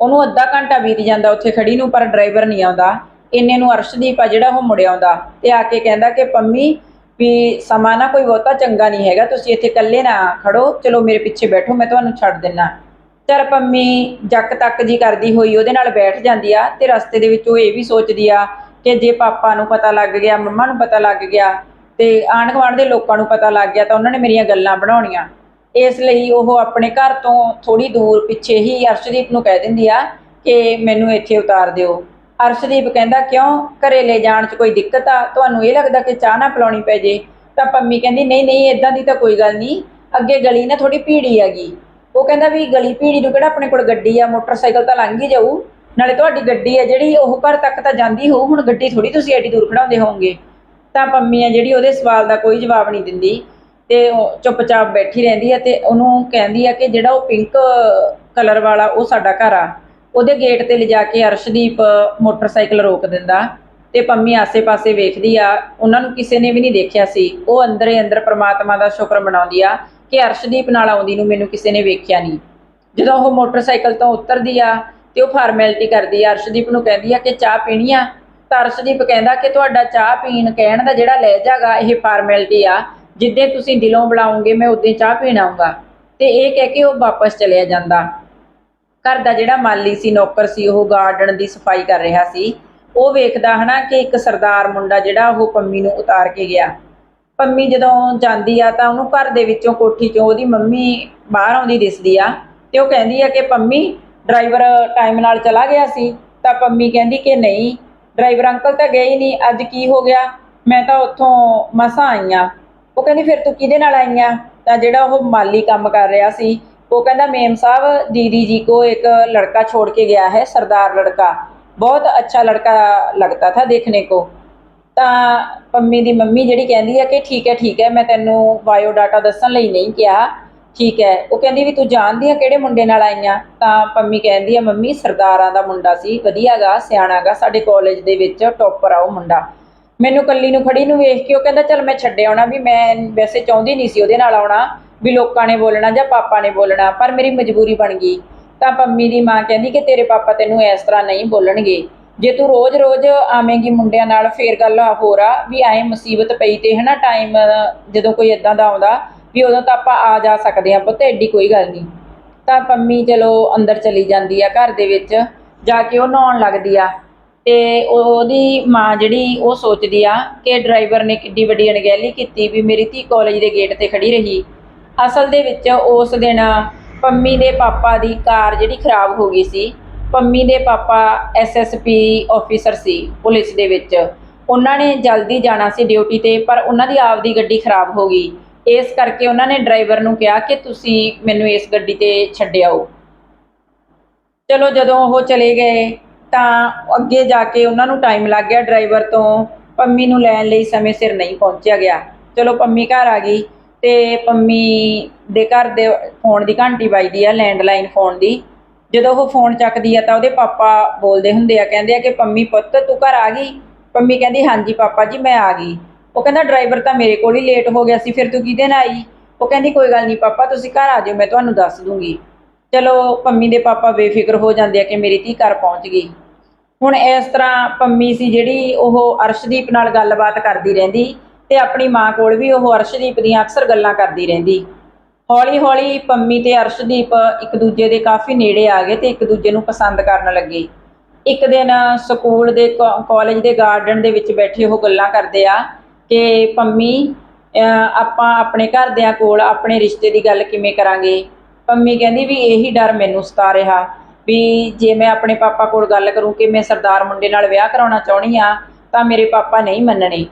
ਉਹਨੂੰ ਅੱਧਾ ਘੰਟਾ ਬੀਤ ਜਾਂਦਾ ਉੱਥੇ ਖੜੀ ਨੂੰ, ਪਰ ਡਰਾਈਵਰ ਨਹੀਂ ਆਉਂਦਾ। ਇੰਨੇ ਨੂੰ ਅਰਸ਼ਦੀਪ ਆ ਜਿਹੜਾ ਉਹ ਮੁੜ ਆਉਂਦਾ ਤੇ ਆ ਕੇ ਕਹਿੰਦਾ ਕਿ, ਪੰਮੀ, ਵੀ ਸਮਾਂ ਨਾ ਕੋਈ ਬਹੁਤਾ ਚੰਗਾ ਨਹੀਂ ਹੈਗਾ, ਤੁਸੀਂ ਇੱਥੇ ਇਕੱਲੇ ਨਾ ਖੜੋ, ਚਲੋ ਮੇਰੇ ਪਿੱਛੇ ਬੈਠੋ, ਮੈਂ ਤੁਹਾਨੂੰ ਛੱਡ ਦਿੰਨਾ। ਚਲ ਪੰਮੀ, ਜੱਕ ਤੱਕ ਜੀ ਕਰਦੀ ਹੋਈ ਉਹਦੇ ਨਾਲ ਬੈਠ ਜਾਂਦੀ ਆ ਤੇ ਰਸਤੇ ਦੇ ਵਿੱਚ ਉਹ ਇਹ ਵੀ ਸੋਚਦੀ ਆ ਕਿ ਜੇ ਪਾਪਾ ਨੂੰ ਪਤਾ ਲੱਗ ਗਿਆ, ਮੰਮਾ ਨੂੰ ਪਤਾ ਲੱਗ ਗਿਆ ਤੇ ਆਂਢ ਗੁਆਂਢ ਦੇ ਲੋਕਾਂ ਨੂੰ ਪਤਾ ਲੱਗ ਗਿਆ ਤਾਂ ਉਹਨਾਂ ਨੇ ਮੇਰੀਆਂ ਗੱਲਾਂ ਬਣਾਉਣੀਆਂ। ਇਸ ਲਈ ਉਹ ਆਪਣੇ ਘਰ ਤੋਂ ਥੋੜੀ ਦੂਰ ਪਿੱਛੇ ਹੀ ਅਰਸ਼ਦੀਪ ਨੂੰ ਕਹਿ ਦਿੰਦੀ ਆ ਕਿ ਮੈਨੂੰ ਇੱਥੇ ਉਤਾਰ ਦਿਓ। ਅਰਸ਼ਦੀਪ ਕਹਿੰਦਾ, ਕਿਉਂ? ਘਰੇ ਲੈ ਜਾਣ 'ਚ ਕੋਈ ਦਿੱਕਤ ਆ? ਤੁਹਾਨੂੰ ਇਹ ਲੱਗਦਾ ਕਿ ਚਾਹ ਨਾ ਪਿਲਾਉਣੀ ਪੈ ਜੇ? ਤਾਂ ਪੰਮੀ ਕਹਿੰਦੀ, ਨਹੀਂ ਨਹੀਂ ਇਦਾਂ ਦੀ ਤਾਂ ਕੋਈ ਗੱਲ ਨਹੀਂ। ਅੱਗੇ ਗਲੀ ਨਾ ਥੋੜੀ ਭੀੜੀ ਹੈਗੀ। ਉਹ ਕਹਿੰਦਾ ਵੀ ਗਲੀ ਭੀੜੀ ਨੂੰ ਕਿਹੜਾ ਆਪਣੇ ਕੋਲ ਗੱਡੀ ਆ, ਮੋਟਰਸਾਈਕਲ ਤਾਂ ਲੰਘ ਹੀ ਜਾਊ। ਨਾਲੇ ਤੁਹਾਡੀ ਗੱਡੀ ਹੈ ਜਿਹੜੀ, ਉਹ ਘਰ ਤੱਕ ਤਾਂ ਜਾਂਦੀ ਹੋਊ, ਹੁਣ ਗੱਡੀ ਥੋੜੀ ਤੁਸੀਂ ਐਡੀ ਦੂਰ ਖੜਾਉਂਦੇ ਹੋਵੋਗੇ। ਤਾਂ ਪੰਮੀ ਆ ਜਿਹੜੀ, ਉਹਦੇ ਸਵਾਲ ਦਾ ਕੋਈ ਜਵਾਬ ਨਹੀਂ ਦਿੰਦੀ। ਤੇ ਉਹ ਚੁੱਪਚਾਪ ਬੈਠੀ ਰਹਿੰਦੀ ਆ ਤੇ ਉਹਨੂੰ ਕਹਿੰਦੀ ਆ ਕਿ ਜਿਹੜਾ ਉਹ ਪਿੰਕ ਕਲਰ ਵਾਲਾ, ਉਹ ਸਾਡਾ ਘਰ ਆ। ਉਹਦੇ ਗੇਟ ਤੇ ਲਿਜਾ ਕੇ ਅਰਸ਼ਦੀਪ ਮੋਟਰਸਾਈਕਲ ਰੋਕ ਦਿੰਦਾ। ਤੇ ਪੰਮੀ ਆਸੇ-ਪਾਸੇ ਵੇਖਦੀ ਆ, ਉਹਨਾਂ ਨੂੰ ਕਿਸੇ ਨੇ ਵੀ ਨਹੀਂ ਦੇਖਿਆ ਸੀ। ਉਹ ਅੰਦਰ ਅੰਦਰ ਪ੍ਰਮਾਤਮਾ ਦਾ ਸ਼ੁਕਰ ਮਨਾਉਂਦੀ ਆ ਕਿ ਅਰਸ਼ਦੀਪ ਨਾਲ ਆਉਂਦੀ ਨੂੰ ਮੈਨੂੰ ਕਿਸੇ ਨੇ ਵੇਖਿਆ ਨਹੀਂ। ਜਦੋਂ ਉਹ ਮੋਟਰਸਾਈਕਲ ਤੋਂ ਉਤਰਦੀ ਆ ਤੇ ਉਹ ਫਾਰਮੈਲਿਟੀ ਕਰਦੀ ਆ। ਅਰਸ਼ਦੀਪ ਨੂੰ ਕਹਿੰਦੀ ਆ ਕਿ ਚਾਹ ਪੀਣੀ ਆ। ਤਾਂ ਅਰਸ਼ਦੀਪ ਕਹਿੰਦਾ ਕਿ ਤੁਹਾਡਾ ਚਾਹ ਪੀਣ ਕਹਿਣ ਦਾ ਜਿਹੜਾ ਲਹਿਜਾਗਾ ਇਹ ਫਾਰਮੈਲਿਟੀ ਆ। ਜਿੱਦੇ ਤੁਸੀਂ ਦਿਲੋਂ ਬੁਲਾਉਂਗੇ ਮੈਂ ਉਦੋਂ ਚਾਹ ਪੀਣ ਆਉਂਗਾ ਤੇ ਇਹ ਕਹਿ ਕੇ ਉਹ ਵਾਪਸ ਚਲਿਆ ਜਾਂਦਾ। ਘਰ ਦਾ ਜਿਹੜਾ ਮਾਲੀ ਸੀ, ਨੌਕਰ ਸੀ, ਉਹ ਗਾਰਡਨ ਦੀ ਸਫ਼ਾਈ ਕਰ ਰਿਹਾ ਸੀ। ਉਹ ਵੇਖਦਾ ਹਨਾ ਕਿ ਇੱਕ ਸਰਦਾਰ ਮੁੰਡਾ ਜਿਹੜਾ, ਉਹ ਪੰਮੀ ਨੂੰ ਉਤਾਰ ਕੇ ਗਿਆ। ਪੰਮੀ ਜਦੋਂ ਜਾਂਦੀ ਆ, ਤਾਂ ਉਹਨੂੰ ਘਰ ਦੇ ਵਿੱਚੋਂ ਕੋਠੀ ਚੋਂ ਉਹਦੀ ਮੰਮੀ ਬਾਹਰ ਆਉਂਦੀ ਦਿਸਦੀ ਆ। ਤੇ ਉਹ ਕਹਿੰਦੀ ਆ ਕਿ ਪੰਮੀ ਡਰਾਈਵਰ ਟਾਈਮ ਨਾਲ ਚਲਾ ਗਿਆ ਸੀ ਤਾਂ ਪੰਮੀ ਕਹਿੰਦੀ ਕਿ ਨਹੀਂ ਡਰਾਈਵਰ ਅੰਕਲ ਤਾਂ ਗਏ ਹੀ ਨਹੀਂ ਅੱਜ ਕੀ ਹੋ ਗਿਆ ਮੈਂ ਤਾਂ ਉੱਥੋਂ ਮਸਾਂ ਆਈ ਆਂ ਉਹ ਕਹਿੰਦੀ ਫਿਰ ਤੂੰ ਕਿਹਦੇ ਨਾਲ ਆਈ ਆਂ ਤਾਂ ਜਿਹੜਾ ਉਹ ਮਾਲੀ ਕੰਮ ਕਰ ਰਿਹਾ ਸੀ वो कहता मेम साहब दीदी जी को एक लड़का छोड़ के गया है सरदार लड़का बहुत अच्छा लड़का लगता था देखने को ਤਾਂ ਪੰਮੀ ਦੀ ਮੰਮੀ ਜਿਹੜੀ ਕਹਿੰਦੀ ਆ ਕਿ ਠੀਕ ਹੈ ਠੀਕ ਹੈ ਮੈਂ ਤੈਨੂੰ ਬਾਇਓ ਡਾਟਾ ਦੱਸਣ ਲਈ ਨਹੀਂ ਕਿਹਾ ਠੀਕ ਹੈ। ਉਹ ਕਹਿੰਦੀ ਵੀ ਤੂੰ ਜਾਣਦੀ ਆ ਕਿਹੜੇ ਮੁੰਡੇ ਨਾਲ ਆਈਆਂ? ਤਾਂ ਪੰਮੀ ਕਹਿੰਦੀ ਆ, ਮੰਮੀ, ਸਰਦਾਰਾਂ ਦਾ ਮੁੰਡਾ ਸੀ, ਵਧੀਆਗਾ, ਸਿਆਣਾਗਾ, ਸਾਡੇ ਕਾਲਜ ਦੇ ਵਿੱਚ ਟੌਪਰ ਆ ਉਹ ਮੁੰਡਾ। ਮੈਨੂੰ ਕੱਲੀ ਨੂੰ ਖੜੀ ਨੂੰ ਵੇਖ ਕੇ ਉਹ ਕਹਿੰਦਾ, ਚਲ ਮੈਂ ਛੱਡ ਆਉਣਾ ਵੀ ਮੈਂ ਵੈਸੇ ਚਾਹੁੰਦੀ ਨਹੀਂ ਸੀ ਉਹਦੇ ਨਾਲ ਆਉਣਾ, ਵੀ ਲੋਕਾਂ ਨੇ ਬੋਲਣਾ ਜਾਂ ਪਾਪਾ ਨੇ ਬੋਲਣਾ, ਪਰ ਮੇਰੀ ਮਜਬੂਰੀ ਬਣ ਗਈ। ਤਾਂ ਪੰਮੀ ਦੀ ਮਾਂ ਕਹਿੰਦੀ ਕਿ ਤੇਰੇ ਪਾਪਾ ਤੈਨੂੰ ਇਸ ਤਰ੍ਹਾਂ ਨਹੀਂ ਬੋਲਣਗੇ। ਜੇ ਤੂੰ ਰੋਜ਼-ਰੋਜ਼ ਆਵੇਂਗੀ ਮੁੰਡਿਆਂ ਨਾਲ, ਫੇਰ ਗੱਲ ਹੋਰ ਆ, ਵੀ ਐ ਮੁਸੀਬਤ ਪਈ ਤੇ ਹਨਾ ਟਾਈਮ ਜਦੋਂ ਕੋਈ ਇਦਾਂ ਦਾ ਆਉਂਦਾ ਵੀ ਉਦੋਂ ਤਾਂ ਆਪਾਂ ਆ ਜਾ ਸਕਦੇ ਆ ਪੁੱਤ, ਐਡੀ ਕੋਈ ਗੱਲ ਨਹੀਂ। ਤਾਂ ਪੰਮੀ ਚਲੋ ਅੰਦਰ ਚਲੀ ਜਾਂਦੀ ਆ ਘਰ ਦੇ ਵਿੱਚ, ਜਾ ਕੇ ਉਹ ਨਹਾਉਣ ਲੱਗਦੀ ਆ। ਤੇ ਉਹਦੀ ਮਾਂ ਜਿਹੜੀ ਉਹ ਸੋਚਦੀ ਆ ਕਿ ਡਰਾਈਵਰ ਨੇ ਕਿੱਡੀ ਵੱਡੀ ਅਣਗਹਿਲੀ ਕੀਤੀ ਵੀ ਮੇਰੀ ਧੀ ਕਾਲਜ ਦੇ ਗੇਟ ਤੇ ਖੜੀ ਰਹੀ। ਅਸਲ ਦੇ ਵਿੱਚ ਉਸ ਦਿਨ ਪੰਮੀ ਦੇ ਪਾਪਾ ਦੀ ਕਾਰ ਜਿਹੜੀ ਖਰਾਬ ਹੋ ਗਈ ਸੀ, ਪੰਮੀ ਦੇ ਪਾਪਾ ਐਸਐਸਪੀ ਆਫੀਸਰ ਸੀ ਪੁਲਿਸ ਦੇ ਵਿੱਚ। ਉਹਨਾਂ ਨੇ ਜਲਦੀ ਜਾਣਾ ਸੀ ਡਿਊਟੀ ਤੇ, ਪਰ ਉਹਨਾਂ ਦੀ ਆਪਦੀ ਗੱਡੀ ਖਰਾਬ ਹੋ ਗਈ। ਇਸ ਕਰਕੇ ਉਹਨਾਂ ਨੇ ਡਰਾਈਵਰ ਨੂੰ ਕਿਹਾ ਕਿ ਤੁਸੀਂ ਮੈਨੂੰ ਇਸ ਗੱਡੀ ਤੇ ਛੱਡ ਆਓ। ਚਲੋ ਜਦੋਂ ਉਹ ਚਲੇ ਗਏ, ਤਾਂ ਅੱਗੇ ਜਾ ਕੇ ਉਹਨਾਂ ਨੂੰ ਟਾਈਮ ਲੱਗ ਗਿਆ ਡਰਾਈਵਰ ਤੋਂ, ਪੰਮੀ ਨੂੰ ਲੈਣ ਲਈ ਸਮੇਂ ਸਿਰ ਨਹੀਂ ਪਹੁੰਚਿਆ ਗਿਆ। ਚਲੋ ਪੰਮੀ ਘਰ ਆ ਗਈ ਤੇ ਪੰਮੀ ਦੇ ਘਰ ਦੇ ਫੋਨ ਦੀ ਘੰਟੀ ਵੱਜਦੀ ਆ ਲੈਂਡਲਾਈਨ ਫੋਨ ਦੀ। ਜਦੋਂ ਉਹ ਫੋਨ ਚੱਕਦੀ ਆ ਤਾਂ ਉਹਦੇ ਪਾਪਾ ਬੋਲਦੇ ਹੁੰਦੇ ਆ, ਕਹਿੰਦੇ ਆ ਕਿ ਪੰਮੀ ਪੁੱਤ ਤੂੰ ਘਰ ਆ ਗਈ? ਪੰਮੀ ਕਹਿੰਦੀ, ਹਾਂਜੀ ਪਾਪਾ ਜੀ, ਮੈਂ ਆ ਗਈ। ਉਹ ਕਹਿੰਦਾ ਡਰਾਈਵਰ ਤਾਂ ਮੇਰੇ ਕੋਲ ਹੀ ਲੇਟ ਹੋ ਗਿਆ ਸੀ, ਫਿਰ ਤੂੰ ਕਿਹਦੇ ਨਾਲ ਆਈ? ਉਹ ਕਹਿੰਦੀ, ਕੋਈ ਗੱਲ ਨਹੀਂ ਪਾਪਾ, ਤੁਸੀਂ ਘਰ ਆ ਜਾਓ ਮੈਂ ਤੁਹਾਨੂੰ ਦੱਸ ਦੂੰਗੀ। ਚਲੋ, ਪੰਮੀ ਦੇ ਪਾਪਾ ਬੇਫਿਕਰ ਹੋ ਜਾਂਦੇ ਆ ਕਿ ਮੇਰੀ ਧੀ ਘਰ ਪਹੁੰਚ ਗਈ। ਹੁਣ ਇਸ ਤਰ੍ਹਾਂ ਪੰਮੀ ਸੀ ਜਿਹੜੀ ਉਹ ਅਰਸ਼ਦੀਪ ਨਾਲ ਗੱਲਬਾਤ ਕਰਦੀ ਰਹਿੰਦੀ ਤੇ ਆਪਣੀ ਮਾਂ ਕੋਲ ਵੀ ਉਹ ਅਰਸ਼ਦੀਪ ਦੀਆਂ ਅਕਸਰ ਗੱਲਾਂ ਕਰਦੀ ਰਹਿੰਦੀ। ਹੌਲੀ ਹੌਲੀ ਪੰਮੀ ਤੇ ਅਰਸ਼ਦੀਪ ਇੱਕ ਦੂਜੇ ਦੇ ਕਾਫੀ ਨੇੜੇ ਆ ਗਏ ਤੇ ਇੱਕ ਦੂਜੇ ਨੂੰ ਪਸੰਦ ਕਰਨ ਲੱਗੇ। ਇੱਕ ਦਿਨ ਸਕੂਲ ਦੇ ਕਾਲਜ ਦੇ ਗਾਰਡਨ ਦੇ ਵਿੱਚ ਬੈਠੇ ਉਹ ਗੱਲਾਂ ਕਰਦੇ ਆ ਕਿ ਪੰਮੀ ਆਪਾਂ ਆਪਣੇ ਘਰਦਿਆਂ ਕੋਲ ਆਪਣੇ ਰਿਸ਼ਤੇ ਦੀ ਗੱਲ ਕਿਵੇਂ ਕਰਾਂਗੇ? ਪੰਮੀ ਕਹਿੰਦੀ ਵੀ ਇਹੀ ਡਰ ਮੈਨੂੰ ਸਤਾ ਰਿਹਾ ਵੀ ਜੇ ਮੈਂ ਆਪਣੇ ਪਾਪਾ ਕੋਲ ਗੱਲ ਕਰੂੰ ਕਿ ਮੈਂ ਸਰਦਾਰ ਮੁੰਡੇ ਨਾਲ ਵਿਆਹ ਕਰਾਉਣਾ ਚਾਹੁੰਦੀ ਆ ਤਾਂ ਮੇਰੇ ਪਾਪਾ ਨਹੀਂ ਮੰਨਣੇ।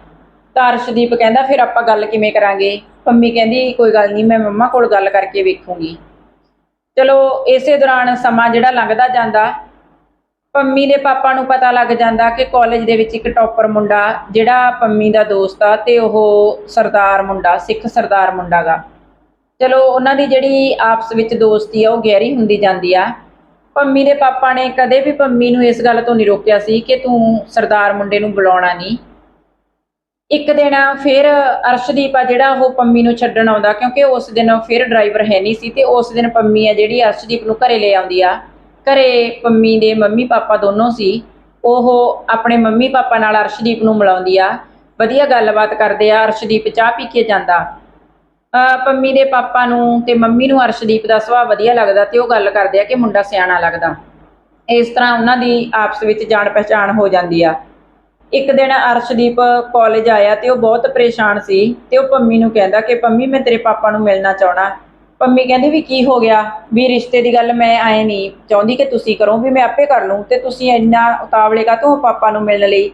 ਤਾਂ ਅਰਸ਼ਦੀਪ ਕਹਿੰਦਾ, ਫਿਰ ਆਪਾਂ ਗੱਲ ਕਿਵੇਂ ਕਰਾਂਗੇ? ਪੰਮੀ ਕਹਿੰਦੀ, ਕੋਈ ਗੱਲ ਨਹੀਂ, ਮੈਂ ਮੰਮਾ ਕੋਲ ਗੱਲ ਕਰਕੇ ਵੇਖੂੰਗੀ। ਚਲੋ, ਇਸੇ ਦੌਰਾਨ ਸਮਾਂ ਜਿਹੜਾ ਲੰਘਦਾ ਜਾਂਦਾ ਪੰਮੀ ਦੇ ਪਾਪਾ ਨੂੰ ਪਤਾ ਲੱਗ ਜਾਂਦਾ ਕਿ ਕਾਲਜ ਦੇ ਵਿੱਚ ਇੱਕ ਟੌਪਰ ਮੁੰਡਾ, ਜਿਹੜਾ ਪੰਮੀ ਦਾ ਦੋਸਤ ਆ ਤੇ ਉਹ ਸਰਦਾਰ ਮੁੰਡਾ, ਸਿੱਖ ਸਰਦਾਰ ਮੁੰਡਾ ਗਾ ਚਲੋ, ਉਹਨਾਂ ਦੀ ਜਿਹੜੀ ਆਪਸ ਵਿੱਚ ਦੋਸਤੀ ਆ, ਉਹ ਗਹਿਰੀ ਹੁੰਦੀ ਜਾਂਦੀ ਆ। ਪੰਮੀ ਦੇ ਪਾਪਾ ਨੇ ਕਦੇ ਵੀ ਪੰਮੀ ਨੂੰ ਇਸ ਗੱਲ ਤੋਂ ਨਹੀਂ ਰੋਕਿਆ ਸੀ ਕਿ ਤੂੰ ਸਰਦਾਰ ਮੁੰਡੇ ਨੂੰ ਬੁਲਾਉਣਾ ਨਹੀਂ। ਇੱਕ ਦਿਨ ਫਿਰ ਅਰਸ਼ਦੀਪ ਆ, ਜਿਹੜਾ ਉਹ ਪੰਮੀ ਨੂੰ ਛੱਡਣ ਆਉਂਦਾ, ਕਿਉਂਕਿ ਉਸ ਦਿਨ ਫਿਰ ਡਰਾਈਵਰ ਹੈ ਨਹੀਂ ਸੀ ਤੇ ਉਸ ਦਿਨ ਪੰਮੀ ਆ ਜਿਹੜੀ ਅਰਸ਼ਦੀਪ ਨੂੰ ਘਰੇ ਲੈ ਆਉਂਦੀ ਆ। ਘਰੇ ਪੰਮੀ ਦੇ ਮੰਮੀ ਪਾਪਾ ਦੋਨੋਂ ਸੀ, ਉਹ ਆਪਣੇ ਮੰਮੀ ਪਾਪਾ ਨਾਲ ਅਰਸ਼ਦੀਪ ਨੂੰ ਮਿਲਾਉਂਦੀ ਆ। ਵਧੀਆ ਗੱਲਬਾਤ ਕਰਦੇ ਆ, ਅਰਸ਼ਦੀਪ ਚਾਹ ਪੀ ਕੇ ਜਾਂਦਾ। ਪੰਮੀ ਦੇ ਪਾਪਾ ਨੂੰ ਤੇ ਮੰਮੀ ਨੂੰ ਅਰਸ਼ਦੀਪ ਦਾ ਸੁਭਾਅ ਵਧੀਆ ਲੱਗਦਾ ਤੇ ਉਹ ਗੱਲ ਕਰਦੇ ਆ ਕਿ ਮੁੰਡਾ ਸਿਆਣਾ ਲੱਗਦਾ। ਇਸ ਤਰ੍ਹਾਂ ਉਹਨਾਂ ਦੀ ਆਪਸ ਵਿੱਚ ਜਾਣ ਪਛਾਣ ਹੋ ਜਾਂਦੀ ਆ। ਇੱਕ ਦਿਨ ਅਰਸ਼ਦੀਪ ਕਾਲਜ ਆਇਆ ਤੇ ਉਹ ਬਹੁਤ ਪਰੇਸ਼ਾਨ ਸੀ ਤੇ ਉਹ ਪੰਮੀ ਨੂੰ ਕਹਿੰਦਾ ਕਿ ਪੰਮੀ ਮੈਂ ਤੇਰੇ ਪਾਪਾ ਨੂੰ ਮਿਲਣਾ ਚਾਹਣਾ ਪੰਮੀ ਕਹਿੰਦੀ ਵੀ ਕੀ ਹੋ ਗਿਆ? ਵੀ ਰਿਸ਼ਤੇ ਦੀ ਗੱਲ ਮੈਂ ਆਏ ਨਹੀਂ ਚਾਹੁੰਦੀ ਕਿ ਤੁਸੀਂ ਕਰੋ, ਵੀ ਮੈਂ ਆਪੇ ਕਰ ਲੂੰ ਤੇ ਤੁਸੀਂ ਇੰਨਾ ਉਤਾਵਲੇ ਕਾ ਤੋਂ ਪਾਪਾ ਨੂੰ ਮਿਲਣ ਲਈ?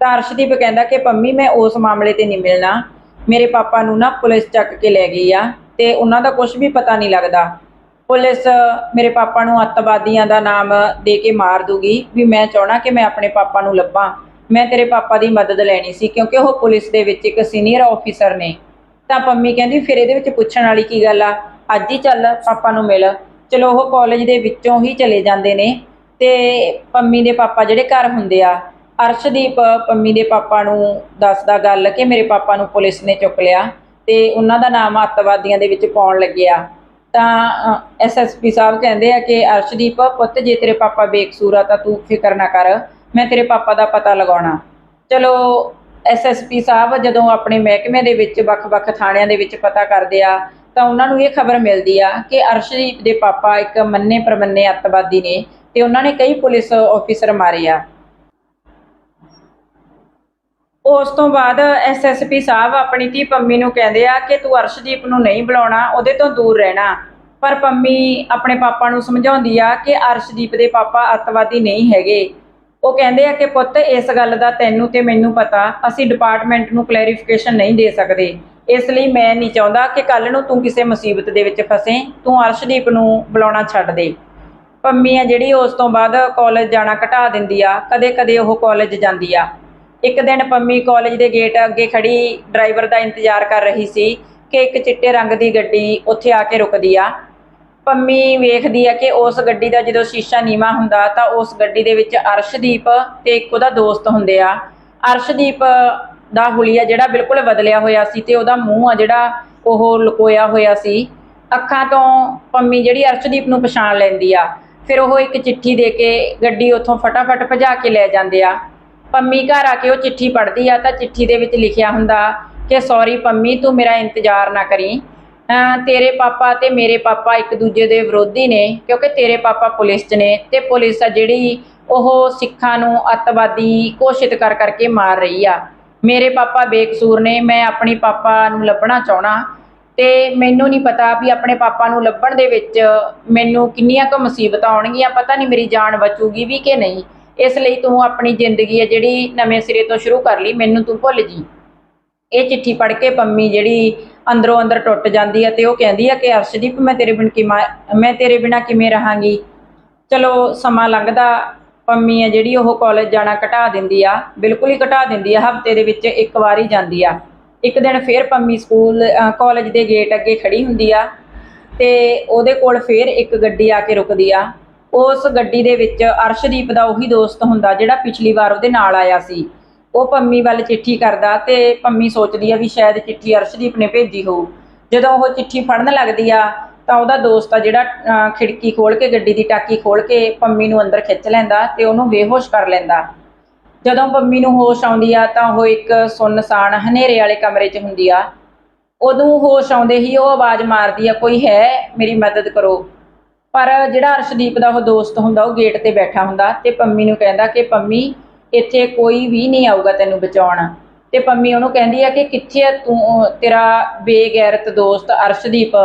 ਤਾਂ ਅਰਸ਼ਦੀਪ ਕਹਿੰਦਾ ਕਿ ਪੰਮੀ, ਮੈਂ ਉਸ ਮਾਮਲੇ ਤੇ ਨਹੀਂ ਮਿਲਣਾ। ਮੇਰੇ ਪਾਪਾ ਨੂੰ ਨਾ ਪੁਲਿਸ ਚੱਕ ਕੇ ਲੈ ਗਈ ਆ ਤੇ ਉਹਨਾਂ ਦਾ ਕੁਝ ਵੀ ਪਤਾ ਨਹੀਂ ਲੱਗਦਾ। ਪੁਲਿਸ ਮੇਰੇ ਪਾਪਾ ਨੂੰ ਅੱਤਵਾਦੀਆਂ ਦਾ ਨਾਮ ਦੇ ਕੇ ਮਾਰ ਦੂਗੀ ਵੀ ਮੈਂ ਚਾਹਣਾ ਕਿ ਮੈਂ ਆਪਣੇ ਪਾਪਾ ਨੂੰ ਲੱਭਾਂ। ਮੈਂ ਤੇਰੇ ਪਾਪਾ ਦੀ ਮਦਦ ਲੈਣੀ ਸੀ ਕਿਉਂਕਿ ਉਹ ਪੁਲਿਸ ਦੇ ਵਿੱਚ ਇੱਕ ਸੀਨੀਅਰ ਆਫੀਸਰ ਨੇ। ਤਾਂ ਪੰਮੀ ਕਹਿੰਦੀ, ਫਿਰ ਇਹਦੇ ਵਿੱਚ ਪੁੱਛਣ ਵਾਲੀ ਕੀ ਗੱਲ ਆ? ਅੱਜ ਹੀ ਚੱਲ ਪਾਪਾ ਨੂੰ ਮਿਲ। ਚਲੋ ਉਹ ਕਾਲਜ ਦੇ ਵਿੱਚੋਂ ਹੀ ਚਲੇ ਜਾਂਦੇ ਨੇ ਤੇ ਪੰਮੀ ਦੇ ਪਾਪਾ ਜਿਹੜੇ ਘਰ ਹੁੰਦੇ ਆ, ਅਰਸ਼ਦੀਪ ਪੰਮੀ ਦੇ ਪਾਪਾ ਨੂੰ ਦੱਸਦਾ ਗੱਲ ਕਿ ਮੇਰੇ ਪਾਪਾ ਨੂੰ ਪੁਲਿਸ ਨੇ ਚੁੱਕ ਲਿਆ ਤੇ ਉਹਨਾਂ ਦਾ ਨਾਮ ਅੱਤਵਾਦੀਆਂ ਦੇ ਵਿੱਚ ਪਾਉਣ ਲੱਗਿਆ ਤਾਂ ਐਸਐਸਪੀ ਸਾਹਿਬ ਕਹਿੰਦੇ ਆ ਕਿ ਅਰਸ਼ਦੀਪ, ਪੁੱਤ ਜੇ ਤੇਰੇ ਪਾਪਾ ਬੇਕਸੂਰ ਆ ਤਾਂ ਤੂੰ ਫਿਕਰ ਨਾ ਕਰ, ਮੈਂ ਤੇਰੇ ਪਾਪਾ ਦਾ ਪਤਾ ਲਗਾਉਣਾ। ਚਲੋ ਐਸਐਸਪੀ ਸਾਹਿਬ ਜਦੋਂ ਆਪਣੇ ਮਹਿਕਮੇ ਦੇ ਵਿੱਚ ਵੱਖ-ਵੱਖ ਥਾਣਿਆਂ ਦੇ ਵਿੱਚ ਪਤਾ ਕਰਦੇ ਆ ਤਾਂ ਉਹਨਾਂ ਨੂੰ ਇਹ ਖਬਰ ਮਿਲਦੀ ਆ ਕਿ ਅਰਸ਼ਦੀਪ ਦੇ ਪਾਪਾ ਇੱਕ ਮੰਨੇ ਪ੍ਰਮੰਨੇ ਅੱਤਵਾਦੀ ਨੇ ਤੇ ਉਹਨਾਂ ਨੇ ਕਈ ਪੁਲਿਸ ਆਫੀਸਰ ਮਾਰੇ ਆ। ਉਸ ਤੋਂ ਬਾਅਦ ਐਸਐਸਪੀ ਸਾਹਿਬ ਆਪਣੀ ਧੀ ਪੰਮੀ ਨੂੰ ਕਹਿੰਦੇ ਆ ਕਿ ਤੂੰ ਅਰਸ਼ਦੀਪ ਨੂੰ ਨਹੀਂ ਬੁਲਾਉਣਾ, ਉਹਦੇ ਤੋਂ ਦੂਰ ਰਹਿਣਾ। ਪਰ ਪੰਮੀ ਆਪਣੇ ਪਾਪਾ ਨੂੰ ਸਮਝਾਉਂਦੀ ਆ ਕਿ ਅਰਸ਼ਦੀਪ ਦੇ ਪਾਪਾ ਅੱਤਵਾਦੀ ਨਹੀਂ ਹੈਗੇ। ਉਹ ਕਹਿੰਦੇ ਆ ਕਿ ਪੁੱਤ, ਇਸ ਗੱਲ ਦਾ ਤੈਨੂੰ ਤੇ ਮੈਨੂੰ ਪਤਾ, ਅਸੀਂ ਡਿਪਾਰਟਮੈਂਟ ਨੂੰ ਕਲੈਰੀਫਿਕੇਸ਼ਨ ਨਹੀਂ ਦੇ ਸਕਦੇ। ਇਸ ਲਈ ਮੈਂ ਨਹੀਂ ਚਾਹੁੰਦਾ ਕਿ ਕੱਲ ਨੂੰ ਤੂੰ ਕਿਸੇ ਮੁਸੀਬਤ ਦੇ ਵਿੱਚ ਫਸੇ, ਤੂੰ ਅਰਸ਼ਦੀਪ ਨੂੰ ਬੁਲਾਉਣਾ ਛੱਡ ਦੇ। ਪੰਮੀ ਆ ਜਿਹੜੀ ਉਸ ਤੋਂ ਬਾਅਦ ਕਾਲਜ ਜਾਣਾ ਘਟਾ ਦਿੰਦੀ ਆ, ਕਦੇ-ਕਦੇ ਉਹ ਕਾਲਜ ਜਾਂਦੀ ਆ। ਇੱਕ ਦਿਨ ਪੰਮੀ ਕਾਲਜ ਦੇ ਗੇਟ ਅੱਗੇ ਖੜੀ ਡਰਾਈਵਰ ਦਾ ਇੰਤਜ਼ਾਰ ਕਰ ਰਹੀ ਸੀ ਕਿ ਇੱਕ ਚਿੱਟੇ ਰੰਗ ਦੀ ਗੱਡੀ ਉੱਥੇ ਆ ਕੇ ਰੁਕਦੀ ਆ। ਪੰਮੀ ਵੇਖਦੀ ਆ ਕਿ ਉਸ ਗੱਡੀ ਦਾ ਜਦੋਂ ਸ਼ੀਸ਼ਾ ਨੀਵਾ ਹੁੰਦਾ ਤਾਂ ਉਸ ਗੱਡੀ ਦੇ ਵਿੱਚ ਅਰਸ਼ਦੀਪ ਤੇ ਇੱਕ ਉਹਦਾ ਦੋਸਤ ਹੁੰਦੇ ਆ। ਅਰਸ਼ਦੀਪ ਦਾ ਹੁਲੀਆ ਜਿਹੜਾ ਬਿਲਕੁਲ ਬਦਲਿਆ ਹੋਇਆ ਸੀ ਤੇ ਉਹਦਾ ਮੂੰਹ ਆ ਜਿਹੜਾ ਉਹ ਲੁਕੋਇਆ ਹੋਇਆ ਸੀ। ਅੱਖਾਂ ਤੋਂ ਪੰਮੀ ਜਿਹੜੀ ਅਰਸ਼ਦੀਪ ਨੂੰ ਪਛਾਣ ਲੈਂਦੀ ਆ। ਫਿਰ ਉਹ ਇੱਕ ਚਿੱਠੀ ਦੇ ਕੇ ਗੱਡੀ ਉੱਥੋਂ ਫਟਾਫਟ ਭਜਾ ਕੇ ਲੈ ਜਾਂਦੇ ਆ। ਪੰਮੀ ਘਰ ਆ ਕੇ ਉਹ ਚਿੱਠੀ ਪੜ੍ਹਦੀ ਆ ਤਾਂ ਚਿੱਠੀ ਦੇ ਵਿੱਚ ਲਿਖਿਆ ਹੁੰਦਾ ਕਿ ਸੌਰੀ ਪੰਮੀ, ਤੂੰ ਮੇਰਾ ਇੰਤਜ਼ਾਰ ਨਾ ਕਰੀ। ਅਹ ਤੇਰੇ ਪਾਪਾ ਤੇ ਮੇਰੇ ਪਾਪਾ ਇੱਕ ਦੂਜੇ ਦੇ ਵਿਰੋਧੀ ਨੇ, ਕਿਉਂਕਿ ਤੇਰੇ ਪਾਪਾ ਪੁਲਿਸ 'ਚ ਨੇ ਤੇ ਪੁਲਿਸ ਆ ਜਿਹੜੀ ਉਹ ਸਿੱਖਾਂ ਨੂੰ ਅੱਤਵਾਦੀ ਘੋਸ਼ਿਤ ਕਰ ਕਰਕੇ ਮਾਰ ਰਹੀ ਆ। ਮੇਰੇ ਪਾਪਾ ਬੇਕਸੂਰ ਨੇ, ਮੈਂ ਆਪਣੇ ਪਾਪਾ ਨੂੰ ਲੱਭਣਾ ਚਾਹਣਾ ਤੇ ਮੈਨੂੰ ਨਹੀਂ ਪਤਾ ਵੀ ਆਪਣੇ ਪਾਪਾ ਨੂੰ ਲੱਭਣ ਦੇ ਵਿੱਚ ਮੈਨੂੰ ਕਿੰਨੀਆਂ ਕੁ ਮੁਸੀਬਤਾਂ ਆਉਣਗੀਆਂ, ਪਤਾ ਨਹੀਂ ਮੇਰੀ ਜਾਨ ਬਚੂਗੀ ਵੀ ਕਿ ਨਹੀਂ। ਇਸ ਲਈ ਤੂੰ ਆਪਣੀ ਜ਼ਿੰਦਗੀ ਹੈ ਜਿਹੜੀ ਨਵੇਂ ਸਿਰੇ ਤੋਂ ਸ਼ੁਰੂ ਕਰ ਲਈ, ਮੈਨੂੰ ਤੂੰ ਭੁੱਲ ਜੀ ਇਹ ਚਿੱਠੀ ਪੜ੍ਹ ਕੇ ਪੰਮੀ ਜਿਹੜੀ ਅੰਦਰੋਂ ਅੰਦਰ ਟੁੱਟ ਜਾਂਦੀ ਹੈ ਤੇ ਉਹ ਕਹਿੰਦੀ ਹੈ ਕਿ ਅਰਸ਼ਦੀਪ, ਮੈਂ ਤੇਰੇ ਬਿਨ ਕਿਵੇਂ ਮੈਂ ਤੇਰੇ ਬਿਨਾ ਕਿਵੇਂ ਰਹਾਂਗੀ? ਚਲੋ ਸਮਾਂ ਲੰਘਦਾ ਪੰਮੀ ਹੈ ਜਿਹੜੀ ਉਹ ਕਾਲਜ ਜਾਣਾ ਘਟਾ ਦਿੰਦੀ ਆ ਬਿਲਕੁਲ ਹੀ ਘਟਾ ਦਿੰਦੀ ਆ ਹਫ਼ਤੇ ਦੇ ਵਿੱਚ ਇੱਕ ਵਾਰ ਹੀ ਜਾਂਦੀ ਆ। ਇੱਕ ਦਿਨ ਫੇਰ ਪੰਮੀ ਸਕੂਲ ਅ, ਕਾਲਜ ਦੇ ਗੇਟ ਅੱਗੇ ਖੜੀ ਹੁੰਦੀ ਆ ਤੇ ਉਹਦੇ ਕੋਲ ਫੇਰ ਇੱਕ ਗੱਡੀ ਆ ਕੇ ਰੁਕਦੀ ਆ। ਉਸ ਗੱਡੀ ਦੇ ਵਿੱਚ ਅਰਸ਼ਦੀਪ ਦਾ ਉਹੀ ਦੋਸਤ ਹੁੰਦਾ ਜਿਹੜਾ ਪਿਛਲੀ ਵਾਰ ਉਹਦੇ ਨਾਲ ਆਇਆ ਸੀ। ਉਹ ਪੰਮੀ ਵੱਲ ਚਿੱਠੀ ਕਰਦਾ ਤੇ ਪੰਮੀ ਸੋਚਦੀ ਆ ਵੀ ਸ਼ਾਇਦ ਚਿੱਠੀ ਅਰਸ਼ਦੀਪ ਨੇ ਭੇਜੀ ਹੋਊ। ਜਦੋਂ ਉਹ ਚਿੱਠੀ ਫੜਨ ਲੱਗਦੀ ਆ ਤਾਂ ਉਹਦਾ ਦੋਸਤ ਆ ਜਿਹੜਾ ਅਹ, ਖਿੜਕੀ ਖੋਲ ਕੇ ਗੱਡੀ ਦੀ ਟਾਕੀ ਖੋਲ ਕੇ ਪੰਮੀ ਨੂੰ ਅੰਦਰ ਖਿੱਚ ਲੈਂਦਾ ਤੇ ਉਹਨੂੰ ਬੇਹੋਸ਼ ਕਰ ਲੈਂਦਾ। ਜਦੋਂ ਪੰਮੀ ਨੂੰ ਹੋਸ਼ ਆਉਂਦੀ ਆ ਤਾਂ ਉਹ ਇੱਕ ਸੁੰਨਸਾਨ ਹਨੇਰੇ ਵਾਲੇ ਕਮਰੇ 'ਚ ਹੁੰਦੀ ਆ। ਉਦੋਂ ਹੋਸ਼ ਆਉਂਦੇ ਹੀ ਉਹ ਆਵਾਜ਼ ਮਾਰਦੀ ਆ ਕੋਈ ਹੈ? ਮੇਰੀ ਮਦਦ ਕਰੋ। ਪਰ ਜਿਹੜਾ ਅਰਸ਼ਦੀਪ ਦਾ ਉਹ ਦੋਸਤ ਹੁੰਦਾ ਉਹ ਗੇਟ ਤੇ ਬੈਠਾ ਹੁੰਦਾ ਤੇ ਪੰਮੀ ਨੂੰ ਕਹਿੰਦਾ ਕਿ ਪੰਮੀ ਇੱਥੇ ਕੋਈ ਵੀ ਨਹੀਂ ਆਊਗਾ ਤੈਨੂੰ ਬਚਾਉਣ। ਤੇ ਪੰਮੀ ਉਹਨੂੰ ਕਹਿੰਦੀ ਆ ਕਿ ਕਿੱਥੇ ਆ ਤੂੰ ਤੇਰਾ ਬੇਗੈਰਤ ਦੋਸਤ ਅਰਸ਼ਦੀਪ?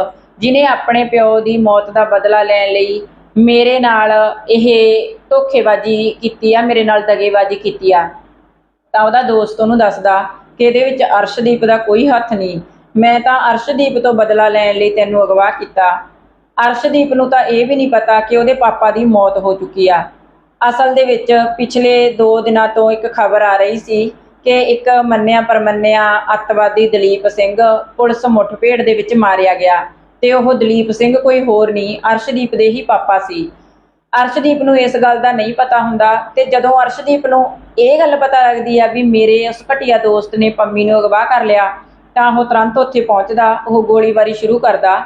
ਜਿਨੇ ਆਪਣੇ ਪਿਓ ਦੀ ਮੌਤ ਦਾ ਬਦਲਾ ਲੈਣ ਲਈ ਮੇਰੇ ਨਾਲ ਇਹ ਧੋਖੇਬਾਜ਼ੀ ਕੀਤੀ ਆ, ਮੇਰੇ ਨਾਲ ਦਗੇਬਾਜ਼ੀ ਕੀਤੀ ਆ। ਤਾਂ ਉਹਦਾ ਦੋਸਤ ਉਹਨੂੰ ਦੱਸਦਾ ਕਿ ਇਹਦੇ ਵਿੱਚ ਅਰਸ਼ਦੀਪ ਦਾ ਕੋਈ ਹੱਥ ਨਹੀਂ। ਮੈਂ ਤਾਂ ਅਰਸ਼ਦੀਪ ਤੋਂ ਬਦਲਾ ਲੈਣ ਲਈ ਤੈਨੂੰ ਅਗਵਾ ਕੀਤਾ। ਅਰਸ਼ਦੀਪ ਨੂੰ ਤਾਂ ਇਹ ਵੀ ਨਹੀਂ ਪਤਾ ਕਿ ਉਹਦੇ ਪਾਪਾ ਦੀ ਮੌਤ ਹੋ ਚੁੱਕੀ ਆ। ਅਸਲ ਦੇ ਵਿੱਚ ਪਿਛਲੇ 2 ਦਿਨਾਂ ਤੋਂ ਇੱਕ ਖਬਰ ਆ ਰਹੀ ਸੀ ਕਿ ਇੱਕ ਮੰਨਿਆ ਪਰਮੰਨਿਆ ਅੱਤਵਾਦੀ ਦਲੀਪ ਸਿੰਘ ਪੁਲਿਸ ਮੁੱਠਭੇੜ ਦੇ ਵਿੱਚ ਮਾਰਿਆ ਗਿਆ। ਤੇ ਉਹ ਦਲੀਪ ਸਿੰਘ ਕੋਈ ਹੋਰ ਨਹੀਂ, ਅਰਸ਼ਦੀਪ ਦੇ ਹੀ ਪਾਪਾ ਸੀ। ਅਰਸ਼ਦੀਪ ਨੂੰ ਇਸ ਗੱਲ ਦਾ ਨਹੀਂ ਪਤਾ ਹੁੰਦਾ ਤੇ ਜਦੋਂ ਅਰਸ਼ਦੀਪ ਨੂੰ ਇਹ ਗੱਲ ਪਤਾ ਲੱਗਦੀ ਆ ਵੀ ਮੇਰੇ ਉਸ ਘਟੀਆ ਦੋਸਤ ਨੇ ਪੰਮੀ ਨੂੰ ਅਗਵਾ ਕਰ ਲਿਆ, ਤਾਂ ਉਹ ਤੁਰੰਤ ਉੱਥੇ ਪਹੁੰਚਦਾ, ਉਹ ਗੋਲੀਬਾਰੀ ਸ਼ੁਰੂ ਕਰਦਾ।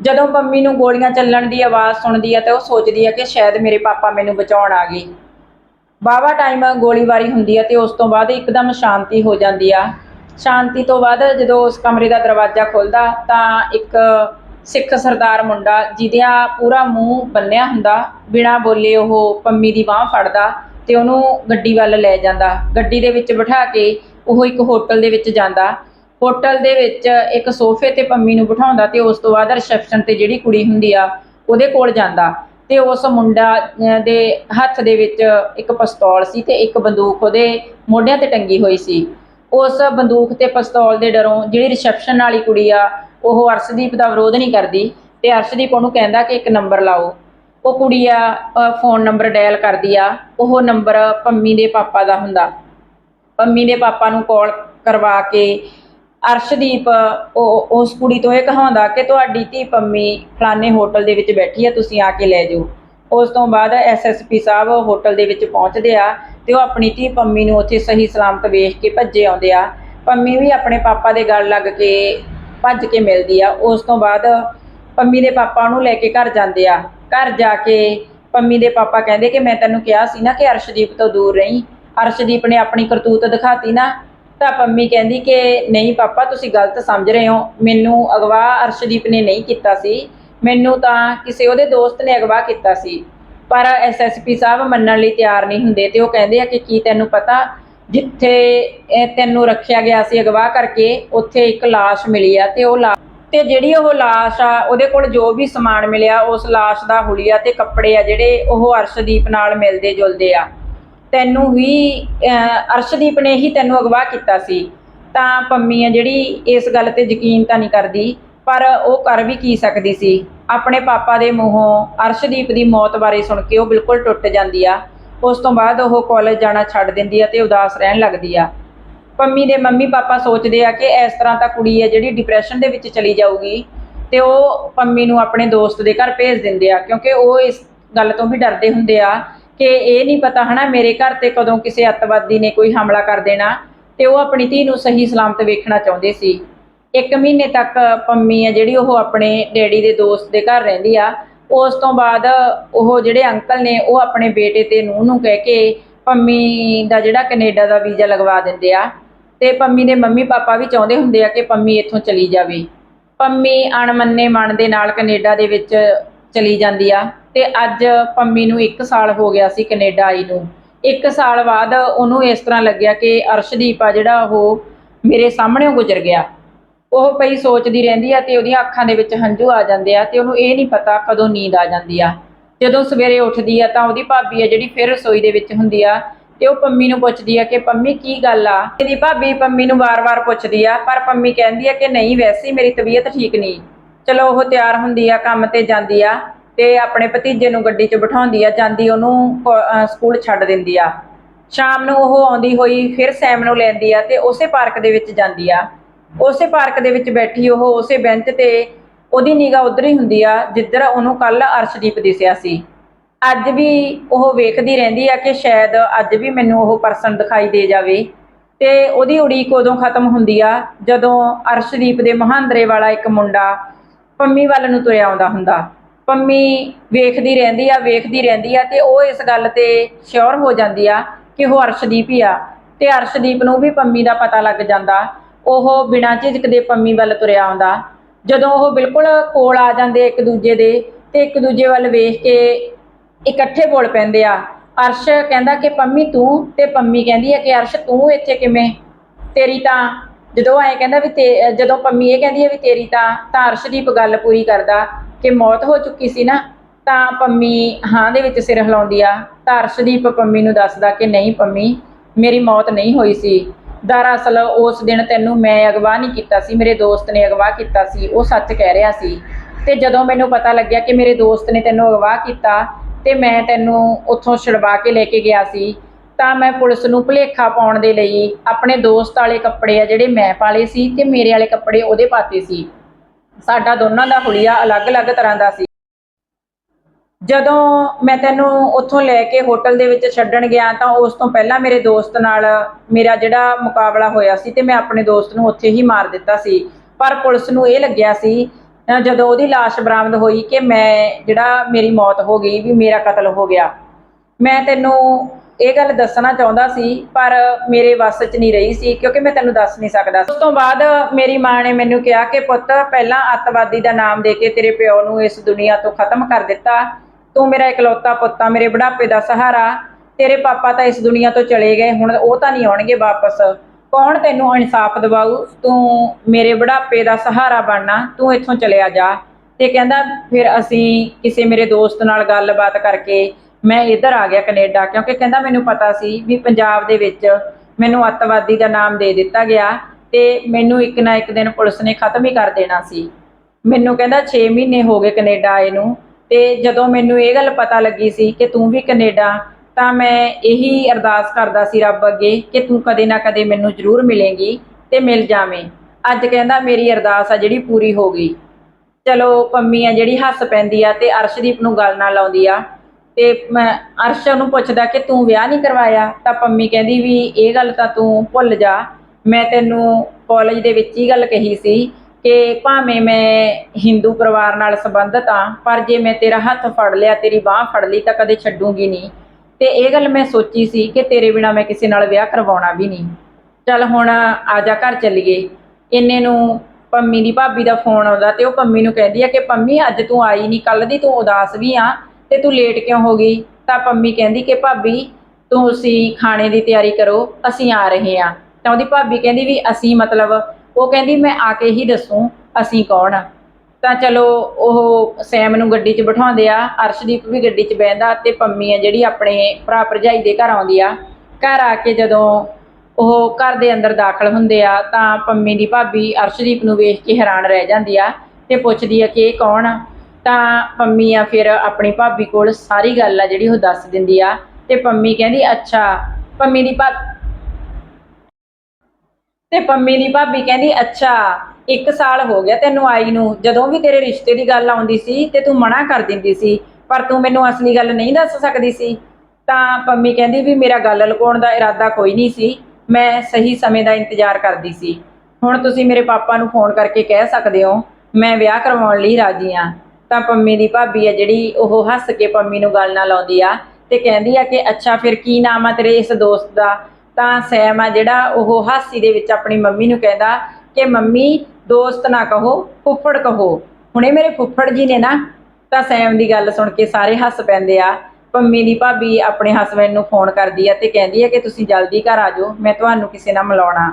ਜਦੋਂ ਪੰਮੀ ਨੂੰ ਗੋਲੀਆਂ ਚੱਲਣ ਦੀ ਆਵਾਜ਼ ਸੁਣਦੀ ਹੈ ਤੇ ਉਹ ਸੋਚਦੀ ਹੈ ਕਿ ਸ਼ਾਇਦ ਮੇਰੇ ਪਾਪਾ ਮੈਨੂੰ ਬਚਾਉਣ ਆ ਗਏ। ਬਾਵਾ ਟਾਈਮ ਗੋਲੀਬਾਰੀ ਹੁੰਦੀ ਹੈ ਤੇ ਉਸ ਤੋਂ ਬਾਅਦ ਇੱਕਦਮ ਸ਼ਾਂਤੀ ਹੋ ਜਾਂਦੀ ਆ। ਸ਼ਾਂਤੀ ਤੋਂ ਬਾਅਦ ਜਦੋਂ ਉਸ ਕਮਰੇ ਦਾ ਦਰਵਾਜ਼ਾ ਖੁੱਲਦਾ ਤਾਂ ਇੱਕ ਸਿੱਖ ਸਰਦਾਰ ਮੁੰਡਾ ਜਿਹਦਾ ਪੂਰਾ ਮੂੰਹ ਬੰਨਿਆ ਹੁੰਦਾ ਬਿਨਾਂ ਬੋਲੇ ਉਹ ਪੰਮੀ ਦੀ ਬਾਹ ਫੜਦਾ ਤੇ ਉਹਨੂੰ ਗੱਡੀ ਵੱਲ ਲੈ ਜਾਂਦਾ। ਗੱਡੀ ਦੇ ਵਿੱਚ ਬਿਠਾ ਕੇ ਉਹ ਇੱਕ ਹੋਟਲ ਦੇ ਵਿੱਚ ਜਾਂਦਾ। ਹੋਟਲ ਦੇ ਵਿੱਚ ਇੱਕ ਸੋਫੇ ਤੇ ਪੰਮੀ ਨੂੰ ਬਿਠਾਉਂਦਾ ਤੇ ਉਸ ਤੋਂ ਬਾਅਦ ਰਿਸੈਪਸ਼ਨ ਤੇ ਜਿਹੜੀ ਕੁੜੀ ਹੁੰਦੀ ਆ ਉਹਦੇ ਕੋਲ ਜਾਂਦਾ। ਤੇ ਉਸ ਮੁੰਡਾ ਅਹ, ਦੇ ਹੱਥ ਦੇ ਵਿੱਚ ਇੱਕ ਪਿਸਤੌਲ ਸੀ ਤੇ ਇੱਕ ਬੰਦੂਕ ਉਹਦੇ ਮੋਢਿਆਂ ਤੇ ਟੰਗੀ ਹੋਈ ਸੀ। ਉਸ ਬੰਦੂਕ ਤੇ ਪਿਸਤੌਲ ਦੇ ਡਰੋਂ ਜਿਹੜੀ ਰਿਸੈਪਸ਼ਨ ਵਾਲੀ ਕੁੜੀ ਆ, ਉਹ ਅਰਸ਼ਦੀਪ ਦਾ ਵਿਰੋਧ ਨਹੀਂ ਕਰਦੀ ਤੇ ਅਰਸ਼ਦੀਪ ਉਹਨੂੰ ਕਹਿੰਦਾ ਕਿ ਇੱਕ ਨੰਬਰ ਲਾਓ। ਉਹ ਕੁੜੀ ਆ ਫੋਨ ਨੰਬਰ ਡਾਇਲ ਕਰਦੀ ਆ, ਉਹ ਨੰਬਰ ਪੰਮੀ ਦੇ ਪਾਪਾ ਦਾ ਹੁੰਦਾ। ਪੰਮੀ ਦੇ ਪਾਪਾ ਨੂੰ ਕਾਲ ਕਰਵਾ ਕੇ ਅਰਸ਼ਦੀਪ ਉਹ ਉਸ ਕੁੜੀ ਤੋਂ ਇਹ ਕਹਾਉਂਦਾ ਕਿ ਤੁਹਾਡੀ ਧੀ ਪੰਮੀ ਫਲਾਣੇ ਹੋਟਲ ਦੇ ਵਿੱਚ ਬੈਠੀ ਆ, ਤੁਸੀਂ ਆ ਕੇ ਲੈ ਜਾਓ। ਉਸ ਤੋਂ ਬਾਅਦ ਐਸਐਸਪੀ ਸਾਹਿਬ ਹੋਟਲ ਦੇ ਵਿੱਚ ਪਹੁੰਚਦੇ ਆ ਤੇ ਉਹ ਆਪਣੀ ਧੀ ਪੰਮੀ ਨੂੰ ਉੱਥੇ ਸਹੀ ਸਲਾਮਤ ਵੇਖ ਕੇ ਭੱਜੇ ਆਉਂਦੇ ਆ। ਪੰਮੀ ਵੀ ਆਪਣੇ ਪਾਪਾ ਦੇ ਗਲ ਲੱਗ ਕੇ ਭੱਜ ਕੇ ਮਿਲਦੀ ਆ। ਉਸ ਤੋਂ ਬਾਅਦ ਪੰਮੀ ਦੇ ਪਾਪਾ ਉਹਨੂੰ ਲੈ ਕੇ ਘਰ ਜਾਂਦੇ ਆ। ਘਰ ਜਾ ਕੇ ਪੰਮੀ ਦੇ ਪਾਪਾ ਕਹਿੰਦੇ ਕਿ ਮੈਂ ਤੈਨੂੰ ਕਿਹਾ ਸੀ ਨਾ ਕਿ ਅਰਸ਼ਦੀਪ ਤੋਂ ਦੂਰ ਰਹੀਂ। ਅਰਸ਼ਦੀਪ ਨੇ ਆਪਣੀ ਕਰਤੂਤ ਦਿਖਾਤੀ ਨਾ, ਤਾਂ ਪੰਮੀ ਕਹਿੰਦੀ ਕਿ ਨਹੀਂ ਪਾਪਾ, ਤੁਸੀਂ ਗਲਤ ਸਮਝ ਰਹੇ ਹੋ। ਮੈਨੂੰ ਅਗਵਾ ਅਰਸ਼ਦੀਪ ਨੇ ਨਹੀਂ ਕੀਤਾ ਸੀ। ਮੈਨੂੰ ਤਾਂ ਕਿਸੇ ਉਹਦੇ ਦੋਸਤ ਨੇ ਅਗਵਾ ਕੀਤਾ ਸੀ। ਪਰ ਐਸਐਸਪੀ ਸਾਹਿਬ ਮੰਨਣ ਲਈ ਤਿਆਰ ਨਹੀਂ ਹੁੰਦੇ ਤੇ ਉਹ ਕਹਿੰਦੇ ਆ ਕਿ ਕੀ ਤੈਨੂੰ ਪਤਾ ਜਿੱਥੇ ਤੈਨੂੰ ਰੱਖਿਆ ਗਿਆ ਸੀ ਅਗਵਾ ਕਰਕੇ ਉੱਥੇ ਇੱਕ ਲਾਸ਼ ਮਿਲੀ ਆ ਤੇ ਉਹ ਲਾ ਤੇ ਜਿਹੜੀ ਉਹ ਲਾਸ਼ ਆ ਉਹਦੇ ਕੋਲ ਜੋ ਵੀ ਸਮਾਨ ਮਿਲਿਆ ਉਸ ਲਾਸ਼ ਦਾ ਹੁਲੀਆ ਤੇ ਕੱਪੜੇ ਆ ਜਿਹੜੇ ਉਹ ਅਰਸ਼ਦੀਪ ਨਾਲ ਮਿਲਦੇ ਜੁਲਦੇ ਆ। ਤੈਨੂੰ ਹੀ ਅਹ, ਅਰਸ਼ਦੀਪ ਨੇ ਹੀ ਤੈਨੂੰ ਅਗਵਾ ਕੀਤਾ ਸੀ। ਤਾਂ ਪੰਮੀ ਆ ਜਿਹੜੀ ਇਸ ਗੱਲ ਤੇ ਯਕੀਨ ਤਾਂ ਨਹੀਂ ਕਰਦੀ ਪਰ ਉਹ ਕਰ ਵੀ ਕੀ ਸਕਦੀ ਸੀ? ਆਪਣੇ ਪਾਪਾ ਦੇ ਮੂੰਹੋਂ ਅਰਸ਼ਦੀਪ ਦੀ ਮੌਤ ਬਾਰੇ ਸੁਣ ਕੇ ਉਹ ਬਿਲਕੁਲ ਟੁੱਟ ਜਾਂਦੀ ਆ। ਉਸ ਤੋਂ ਬਾਅਦ ਉਹ ਕਾਲਜ ਜਾਣਾ ਛੱਡ ਦਿੰਦੀ ਆ ਤੇ ਉਦਾਸ ਰਹਿਣ ਲੱਗਦੀ ਆ। ਪੰਮੀ ਦੇ ਮੰਮੀ ਪਾਪਾ ਸੋਚਦੇ ਆ ਕਿ ਇਸ ਤਰ੍ਹਾਂ ਤਾਂ ਕੁੜੀ ਹੈ ਜਿਹੜੀ ਡਿਪਰੈਸ਼ਨ ਦੇ ਵਿੱਚ ਚਲੀ ਜਾਊਗੀ ਤੇ ਉਹ ਪੰਮੀ ਨੂੰ ਆਪਣੇ ਦੋਸਤ ਦੇ ਘਰ ਭੇਜ ਦਿੰਦੇ ਆ, ਕਿਉਂਕਿ ਉਹ ਇਸ ਗੱਲ ਤੋਂ ਵੀ ਡਰਦੇ ਹੁੰਦੇ ਆ ਕਿ ਇਹ ਨਹੀਂ ਪਤਾ ਹਨਾ ਮੇਰੇ ਘਰ ਤੇ ਕਦੋਂ ਕਿਸੇ ਅੱਤਵਾਦੀ ਨੇ ਕੋਈ ਹਮਲਾ ਕਰ ਦੇਣਾ ਤੇ ਉਹ ਆਪਣੀ ਧੀ ਨੂੰ ਸਹੀ ਸਲਾਮਤ ਵੇਖਣਾ ਚਾਹੁੰਦੇ ਸੀ। ਇੱਕ ਮਹੀਨੇ ਤੱਕ ਪੰਮੀ ਆ ਜਿਹੜੀ ਉਹ ਆਪਣੇ ਡੈਡੀ ਦੇ ਦੋਸਤ ਦੇ ਘਰ ਰਹਿੰਦੀ ਆ, ਉਸ ਤੋਂ ਬਾਅਦ ਉਹ ਜਿਹੜੇ ਅੰਕਲ ਨੇ ਉਹ ਆਪਣੇ ਬੇਟੇ ਤੇ ਨੂੰਹ ਨੂੰ ਕਹਿ ਕੇ ਪੰਮੀ ਦਾ ਜਿਹੜਾ ਕੈਨੇਡਾ ਦਾ ਵੀਜ਼ਾ ਲਗਵਾ ਦਿੰਦੇ ਆ ਤੇ ਪੰਮੀ ਦੇ ਮੰਮੀ ਪਾਪਾ ਵੀ ਚਾਹੁੰਦੇ ਹੁੰਦੇ ਆ ਕਿ ਪੰਮੀ ਇੱਥੋਂ ਚਲੀ ਜਾਵੇ। ਪੰਮੀ ਅਣਮੰਨੇ ਮਨ ਦੇ ਨਾਲ ਕੈਨੇਡਾ ਦੇ ਵਿੱਚ ਚਲੀ ਜਾਂਦੀ ਆ ਤੇ ਅੱਜ ਪੰਮੀ ਨੂੰ 1 ਸਾਲ ਹੋ ਗਿਆ ਸੀ ਕੈਨੇਡਾ ਆਈ ਨੂੰ। 1 ਸਾਲ ਬਾਅਦ ਉਹਨੂੰ ਇਸ ਤਰ੍ਹਾਂ ਲੱਗਿਆ ਕਿ ਅਰਸ਼ਦੀਪ ਆ ਜਿਹੜਾ ਉਹ ਮੇਰੇ ਸਾਹਮਣੇੋਂ ਗੁਜ਼ਰ ਗਿਆ। ਉਹ ਪਈ ਸੋਚਦੀ ਰਹਿੰਦੀ ਆ ਤੇ ਉਹਦੀਆਂ ਅੱਖਾਂ ਦੇ ਵਿੱਚ ਹੰਝੂ ਆ ਜਾਂਦੇ ਆ ਤੇ ਉਹਨੂੰ ਇਹ ਨਹੀਂ ਪਤਾ ਕਦੋਂ ਨੀਂਦ ਆ ਜਾਂਦੀ ਆ। ਜਦੋਂ ਸਵੇਰੇ ਉੱਠਦੀ ਆ ਤਾਂ ਉਹਦੀ ਭਾਬੀ ਆ ਜਿਹੜੀ ਫਿਰ ਰਸੋਈ ਦੇ ਵਿੱਚ ਹੁੰਦੀ ਆ ਤੇ ਉਹ ਪੰਮੀ ਨੂੰ ਪੁੱਛਦੀ ਆ ਕਿ ਪੰਮੀ ਕੀ ਗੱਲ ਆ? ਇਹਦੀ ਭਾਬੀ ਪੰਮੀ ਨੂੰ ਵਾਰ-ਵਾਰ ਪੁੱਛਦੀ ਆ, ਪਰ ਪੰਮੀ ਕਹਿੰਦੀ ਆ ਕਿ ਨਹੀਂ, ਵੈਸੇ ਮੇਰੀ ਤਬੀਅਤ ਠੀਕ ਨਹੀਂ। ਚਲੋ ਉਹ ਤਿਆਰ ਹੁੰਦੀ ਆ, ਕੰਮ ਤੇ ਜਾਂਦੀ ਆ ਤੇ ਆਪਣੇ ਭਤੀਜੇ ਨੂੰ ਗੱਡੀ 'ਚ ਬਿਠਾਉਂਦੀ ਆ, ਜਾਂਦੀ ਉਹਨੂੰ ਸਕੂਲ ਛੱਡ ਦਿੰਦੀ ਆ। ਸ਼ਾਮ ਨੂੰ ਉਹ ਆਉਂਦੀ ਹੋਈ ਫਿਰ ਸੈਮ ਨੂੰ ਲੈਂਦੀ ਆ ਤੇ ਉਸੇ ਪਾਰਕ ਦੇ ਵਿੱਚ ਜਾਂਦੀ ਆ। ਉਸੇ ਪਾਰਕ ਦੇ ਵਿੱਚ ਬੈਠੀ ਉਹ, ਉਸੇ ਬੈਂਚ ਤੇ ਉਹਦੀ ਨਿਗਾਹ ਉਧਰ ਹੀ ਹੁੰਦੀ ਆ, ਜਿੱਧਰ ਉਹਨੂੰ ਕੱਲ ਅਰਸ਼ਦੀਪ ਦਿਸਿਆ ਸੀ। ਅੱਜ ਵੀ ਉਹ ਵੇਖਦੀ ਰਹਿੰਦੀ ਆ ਕਿ ਸ਼ਾਇਦ ਅੱਜ ਵੀ ਮੈਨੂੰ ਉਹ ਪਰਸਨ ਦਿਖਾਈ ਦੇ ਜਾਵੇ। ਤੇ ਉਹਦੀ ਉਡੀਕ ਉਦੋਂ ਖਤਮ ਹੁੰਦੀ ਆ, ਜਦੋਂ ਅਰਸ਼ਦੀਪ ਦੇ ਮਹਾਂਦਰੇ ਵਾਲਾ ਇੱਕ ਮੁੰਡਾ ਪੰਮੀ ਵੱਲ ਨੂੰ ਤੁਰਿਆ ਆਉਂਦਾ ਹੁੰਦਾ। ਪੰਮੀ ਵੇਖਦੀ ਰਹਿੰਦੀ ਆ, ਵੇਖਦੀ ਰਹਿੰਦੀ ਆ ਤੇ ਉਹ ਇਸ ਗੱਲ ਤੇ ਸ਼ੋਰ ਹੋ ਜਾਂਦੀ ਆ ਕਿ ਉਹ ਅਰਸ਼ਦੀਪ ਹੀ ਆ। ਤੇ ਅਰਸ਼ਦੀਪ ਨੂੰ ਵੀ ਪੰਮੀ ਦਾ ਪਤਾ ਲੱਗ ਜਾਂਦਾ ਉਹ ਬਿਨਾਂ ਝਿਜਕ ਦੇ ਪੰਮੀ ਵੱਲ ਤੁਰਿਆ ਆਉਂਦਾ। ਜਦੋਂ ਉਹ ਬਿਲਕੁਲ ਕੋਲ ਆ ਜਾਂਦੇ ਇੱਕ ਦੂਜੇ ਦੇ, ਤੇ ਇੱਕ ਦੂਜੇ ਵੱਲ ਵੇਖ ਕੇ ਇਕੱਠੇ ਬੋਲ ਪੈਂਦੇ ਆ। ਅਰਸ਼ ਕਹਿੰਦਾ ਕਿ, ਪੰਮੀ ਤੂੰ? ਤੇ ਪੰਮੀ ਕਹਿੰਦੀ ਹੈ ਕਿ, ਅਰਸ਼, ਤੂੰ ਇੱਥੇ ਕਿਵੇਂ? ਤੇਰੀ ਤਾਂ ਜਦੋਂ ਐ ਕਹਿੰਦਾ ਵੀ ਤੇ, ਜਦੋਂ ਪੰਮੀ ਇਹ ਕਹਿੰਦੀ ਹੈ ਵੀ ਤੇਰੀ ਤਾਂ ਤਾਂ ਅਰਸ਼ਦੀਪ ਗੱਲ ਪੂਰੀ ਕਰਦਾ ਕਿ ਮੌਤ ਹੋ ਚੁੱਕੀ ਸੀ ਨਾ, ਤਾਂ ਪੰਮੀ ਹਾਂ ਦੇ ਵਿੱਚ ਸਿਰ ਹਿਲਾਉਂਦੀ ਆ। ਤਾਂ ਅਰਸ਼ਦੀਪ ਪੰਮੀ ਨੂੰ ਦੱਸਦਾ ਕਿ, ਨਹੀਂ ਪੰਮੀ, ਮੇਰੀ ਮੌਤ ਨਹੀਂ ਹੋਈ ਸੀ। ਦਰਅਸਲ ਉਸ ਦਿਨ ਤੈਨੂੰ ਮੈਂ ਅਗਵਾ ਨਹੀਂ ਕੀਤਾ ਸੀ, ਮੇਰੇ ਦੋਸਤ ਨੇ ਅਗਵਾ ਕੀਤਾ ਸੀ, ਉਹ ਸੱਚ ਕਹਿ ਰਿਹਾ ਸੀ। ਤੇ ਜਦੋਂ ਮੈਨੂੰ ਪਤਾ ਲੱਗਿਆ ਕਿ ਮੇਰੇ ਦੋਸਤ ਨੇ ਤੈਨੂੰ ਅਗਵਾ ਕੀਤਾ ਤੇ ਮੈਂ ਤੈਨੂੰ ਉੱਥੋਂ ਛੁਡਵਾ ਕੇ ਲੈ ਕੇ ਗਿਆ ਸੀ, ਤਾਂ ਮੈਂ ਪੁਲਿਸ ਨੂੰ ਭੁਲੇਖਾ ਪਾਉਣ ਦੇ ਲਈ ਆਪਣੇ ਦੋਸਤ ਵਾਲੇ ਕੱਪੜੇ ਆ ਜਿਹੜੇ ਮੈਂ ਪਾਲੇ ਸੀ ਤੇ ਮੇਰੇ ਵਾਲੇ ਕੱਪੜੇ ਉਹਦੇ ਪਾਤੇ ਸੀ। ਸਾਡਾ ਦੋਨਾਂ ਦਾ ਹੁਲੀਆ ਅਲੱਗ-ਅਲੱਗ ਤਰ੍ਹਾਂ ਦਾ ਸੀ। ਜਦੋਂ ਮੈਂ ਤੈਨੂੰ ਉੱਥੋਂ ਲੈ ਕੇ ਹੋਟਲ ਦੇ ਵਿੱਚ ਛੱਡਣ ਗਿਆ ਤਾਂ ਉਸ ਤੋਂ ਪਹਿਲਾਂ ਮੇਰੇ ਦੋਸਤ ਨਾਲ ਮੇਰਾ ਜਿਹੜਾ ਮੁਕਾਬਲਾ ਹੋਇਆ ਸੀ ਤੇ ਮੈਂ ਆਪਣੇ ਦੋਸਤ ਨੂੰ ਉੱਥੇ ਹੀ ਮਾਰ ਦਿੱਤਾ ਸੀ। ਪਰ ਪੁਲਿਸ ਨੂੰ ਇਹ ਲੱਗਿਆ ਸੀ ਜਦੋਂ ਉਹਦੀ ਲਾਸ਼ ਬਰਾਮਦ ਹੋਈ ਕਿ ਮੈਂ ਜਿਹੜਾ ਮੇਰੀ ਮੌਤ ਹੋ ਗਈ ਵੀ ਮੇਰਾ ਕਤਲ ਹੋ ਗਿਆ। ਮੈਂ ਤੈਨੂੰ ਇਹ ਗੱਲ ਦੱਸਣਾ ਚਾਹੁੰਦਾ ਸੀ, ਪਰ ਮੇਰੇ ਵੱਸ 'ਚ ਨਹੀਂ ਰਹੀ ਸੀ ਕਿਉਂਕਿ ਮੈਂ ਤੈਨੂੰ ਦੱਸ ਨਹੀਂ ਸਕਦਾ ਉਸ ਤੋਂ ਬਾਅਦ ਮੇਰੀ ਮਾਂ ਨੇ ਮੈਨੂੰ ਕਿਹਾ ਕਿ ਪੁੱਤ, ਪਹਿਲਾਂ ਅੱਤਵਾਦੀ ਦਾ ਨਾਮ ਦੇ ਕੇ ਤੇਰੇ ਪਿਓ ਨੂੰ ਇਸ ਦੁਨੀਆ ਤੋਂ ਖਤਮ ਕਰ ਦਿੱਤਾ। ਤੂੰ ਮੇਰਾ ਇਕਲੌਤਾ ਪੁੱਤ ਆ, ਮੇਰੇ ਬੁਢਾਪੇ ਦਾ ਸਹਾਰਾ ਤੇਰੇ ਪਾਪਾ ਤਾਂ ਇਸ ਦੁਨੀਆ ਤੋਂ ਚਲੇ ਗਏ, ਹੁਣ ਉਹ ਤਾਂ ਨਹੀਂ ਆਉਣਗੇ ਵਾਪਸ। ਕੌਣ ਤੈਨੂੰ ਇਨਸਾਫ ਦਿਵਾਊ? ਤੂੰ ਮੇਰੇ ਬੁਢਾਪੇ ਦਾ ਸਹਾਰਾ ਬਣਨਾ, ਤੂੰ ਇੱਥੋਂ ਚਲਿਆ ਜਾ। ਤੇ ਕਹਿੰਦਾ, ਫਿਰ ਅਸੀਂ ਕਿਸੇ ਮੇਰੇ ਦੋਸਤ ਨਾਲ ਗੱਲਬਾਤ ਕਰਕੇ ਮੈਂ ਇੱਧਰ ਆ ਗਿਆ ਕੈਨੇਡਾ, ਕਿਉਂਕਿ ਕਹਿੰਦਾ ਮੈਨੂੰ ਪਤਾ ਸੀ ਵੀ ਪੰਜਾਬ ਦੇ ਵਿੱਚ ਮੈਨੂੰ ਅੱਤਵਾਦੀ ਦਾ ਨਾਮ ਦੇ ਦਿੱਤਾ ਗਿਆ ਤੇ ਮੈਨੂੰ ਇੱਕ ਨਾ ਇੱਕ ਦਿਨ ਪੁਲਿਸ ਨੇ ਖਤਮ ਹੀ ਕਰ ਦੇਣਾ ਸੀ। ਮੈਨੂੰ ਕਹਿੰਦਾ 6 ਮਹੀਨੇ ਹੋ ਗਏ ਕੈਨੇਡਾ ਆਏ ਨੂੰ ਤੇ ਜਦੋਂ ਮੈਨੂੰ ਇਹ ਗੱਲ ਪਤਾ ਲੱਗੀ ਸੀ ਕਿ ਤੂੰ ਵੀ ਕੈਨੇਡਾ, ਤਾਂ ਮੈਂ ਇਹੀ ਅਰਦਾਸ ਕਰਦਾ ਸੀ ਰੱਬ ਅੱਗੇ ਕਿ ਤੂੰ ਕਦੇ ਨਾ ਕਦੇ ਮੈਨੂੰ ਜ਼ਰੂਰ ਮਿਲੇਂਗੀ ਤੇ ਮਿਲ ਜਾਵੇਂ। ਅੱਜ ਕਹਿੰਦਾ ਮੇਰੀ ਅਰਦਾਸ ਆ ਜਿਹੜੀ ਪੂਰੀ ਹੋ ਗਈ। ਚਲੋ ਪੰਮੀ ਆ ਜਿਹੜੀ ਹੱਸ ਪੈਂਦੀ ਆ ਤੇ ਅਰਸ਼ਦੀਪ ਨੂੰ ਗੱਲ ਨਾਲ ਲਾਉਂਦੀ ਆ। ਤੇ ਮੈਂ ਅਰਸ਼ ਨੂੰ ਪੁੱਛਦਾ ਕਿ ਤੂੰ ਵਿਆਹ ਨਹੀਂ ਕਰਵਾਇਆ? ਤਾਂ ਪੰਮੀ ਕਹਿੰਦੀ ਵੀ ਇਹ ਗੱਲ ਤਾਂ ਤੂੰ ਭੁੱਲ ਜਾ। ਮੈਂ ਤੈਨੂੰ ਕਾਲਜ ਦੇ ਵਿੱਚ ਹੀ ਗੱਲ ਕਹੀ ਸੀ ਕਿ ਭਾਵੇਂ ਮੈਂ ਹਿੰਦੂ ਪਰਿਵਾਰ ਨਾਲ ਸੰਬੰਧਤ ਆ, ਪਰ ਜੇ ਮੈਂ ਤੇਰਾ ਹੱਥ ਫੜ ਲਿਆ, ਤੇਰੀ ਬਾਹ ਫੜ ਲਈ ਤਾਂ ਕਦੇ ਛੱਡੂਗੀ ਨਹੀਂ। ਤੇ ਇਹ ਗੱਲ ਮੈਂ ਸੋਚੀ ਸੀ ਕਿ ਤੇਰੇ ਬਿਨਾ ਮੈਂ ਕਿਸੇ ਨਾਲ ਵਿਆਹ ਕਰਵਾਉਣਾ ਵੀ ਨਹੀਂ। ਚੱਲ ਹੁਣ ਆ ਜਾ ਘਰ ਚੱਲੀਏ। ਇੰਨੇ ਨੂੰ ਪੰਮੀ ਦੀ ਭਾਬੀ ਦਾ ਫੋਨ ਆਉਂਦਾ ਤੇ ਉਹ ਪੰਮੀ ਨੂੰ ਕਹਿੰਦੀ ਆ ਕਿ ਪੰਮੀ, ਅੱਜ ਤੂੰ ਆਈ ਨਹੀਂ ਕੱਲ ਦੀ ਤੂੰ ਉਦਾਸ ਵੀ ਆ ਤੇ ਤੂੰ ਲੇਟ ਕਿਉਂ ਹੋ ਗਈ? ਤਾਂ ਪੰਮੀ ਕਹਿੰਦੀ ਕਿ ਭਾਬੀ ਤੁਸੀਂ ਖਾਣੇ ਦੀ ਤਿਆਰੀ ਕਰੋ, ਅਸੀਂ ਆ ਰਹੇ ਆ। ਤਾਂ ਉਹਦੀ ਭਾਬੀ ਕਹਿੰਦੀ ਵੀ ਅਸੀਂ ਮਤਲਬ ਉਹ ਕਹਿੰਦੀ, ਮੈਂ ਆ ਕੇ ਹੀ ਦੱਸੂ ਅਸੀਂ ਕੌਣ ਆ। ਤਾਂ ਚਲੋ, ਉਹ ਸੈਮ ਨੂੰ ਗੱਡੀ 'ਚ ਬਿਠਾਉਂਦੇ ਆ, ਅਰਸ਼ਦੀਪ ਵੀ ਗੱਡੀ 'ਚ ਬਹਿੰਦਾ ਤੇ ਪੰਮੀ ਆ ਜਿਹੜੀ ਆਪਣੇ ਭਰਾ ਭਰਜਾਈ ਦੇ ਘਰ ਆਉਂਦੀ ਆ। ਘਰ ਆ ਕੇ ਜਦੋਂ ਉਹ ਘਰ ਦੇ ਅੰਦਰ ਦਾਖਲ ਹੁੰਦੇ ਆ, ਤਾਂ ਪੰਮੀ ਦੀ ਭਾਬੀ ਅਰਸ਼ਦੀਪ ਨੂੰ ਵੇਖ ਕੇ ਹੈਰਾਨ ਰਹਿ ਜਾਂਦੀ ਆ ਤੇ ਪੁੱਛਦੀ ਆ ਕਿ ਇਹ ਕੌਣ ਆ? ਤਾਂ ਪੰਮੀ ਆ ਫਿਰ ਆਪਣੀ ਭਾਬੀ ਕੋਲ ਸਾਰੀ ਗੱਲ ਆ ਜਿਹੜੀ ਉਹ ਦੱਸ ਦਿੰਦੀ ਆ ਤੇ ਪੰਮੀ ਕਹਿੰਦੀ, ਅੱਛਾ, ਪੰਮੀ ਦੀ ਭਾ ਤੇ ਪੰਮੀ ਦੀ ਭਾਬੀ ਕਹਿੰਦੀ, ਅੱਛਾ, ਇੱਕ ਸਾਲ ਹੋ ਗਿਆ ਤੈਨੂੰ ਆਈ ਨੂੰ। ਜਦੋਂ ਵੀ ਤੇਰੇ ਰਿਸ਼ਤੇ ਦੀ ਗੱਲ ਆਉਂਦੀ ਸੀ ਤੇ ਤੂੰ ਮਨਾ ਕਰ ਦਿੰਦੀ ਸੀ, ਪਰ ਤੂੰ ਮੈਨੂੰ ਅਸਲੀ ਗੱਲ ਨਹੀਂ ਦੱਸ ਸਕਦੀ ਸੀ। ਤਾਂ ਪੰਮੀ ਕਹਿੰਦੀ ਵੀ ਮੇਰਾ ਗੱਲ ਲੁਕਾਉਣ ਦਾ ਇਰਾਦਾ ਕੋਈ ਨਹੀਂ ਸੀ। ਮੈਂ ਸਹੀ ਸਮੇਂ ਦਾ ਇੰਤਜ਼ਾਰ ਕਰਦੀ ਸੀ। ਹੁਣ ਤੁਸੀਂ ਮੇਰੇ ਪਾਪਾ ਨੂੰ ਫੋਨ ਕਰਕੇ ਕਹਿ ਸਕਦੇ ਹੋ, ਮੈਂ ਵਿਆਹ ਕਰਵਾਉਣ ਲਈ ਰਾਜੀ ਆ ਤਾਂ ਪੰਮੀ ਦੀ ਭਾਬੀ ਆ ਜਿਹੜੀ, ਉਹ ਹੱਸ ਕੇ ਪੰਮੀ ਨੂੰ ਗੱਲ ਨਾਲ ਆਉਂਦੀ ਆ ਤੇ ਕਹਿੰਦੀ ਆ ਕਿ, ਅੱਛਾ, ਫਿਰ ਕੀ ਨਾਮ ਆ ਤੇਰੇ ਇਸ ਦੋਸਤ ਦਾ? ਤਾਂ ਸੈਮ ਆ ਜਿਹੜਾ ਉਹ ਹਾਸੀ ਦੇ ਵਿੱਚ ਆਪਣੀ ਮੰਮੀ ਨੂੰ ਕਹਿੰਦਾ ਕਿ ਮੰਮੀ ਦੋਸਤ ਨਾ ਕਹੋ, ਫੁੱਫੜ ਕਹੋ। ਹੁਣੇ ਮੇਰੇ ਫੁੱਫੜ ਜੀ ਨੇ ਨਾ ਤਾਂ ਸੈਮ ਦੀ ਗੱਲ ਸੁਣ ਕੇ ਸਾਰੇ ਹੱਸ ਪੈਂਦੇ ਆ। ਪੰਮੀ ਦੀ ਭਾਬੀ ਆਪਣੇ ਹਸਬੰਡ ਨੂੰ ਫੋਨ ਕਰਦੀ ਆ ਤੇ ਕਹਿੰਦੀ ਆ ਕਿ ਤੁਸੀਂ ਜਲਦੀ ਘਰ ਆ ਜਾਓ, ਮੈਂ ਤੁਹਾਨੂੰ ਕਿਸੇ ਨਾਲ ਮਿਲਾਉਣਾ।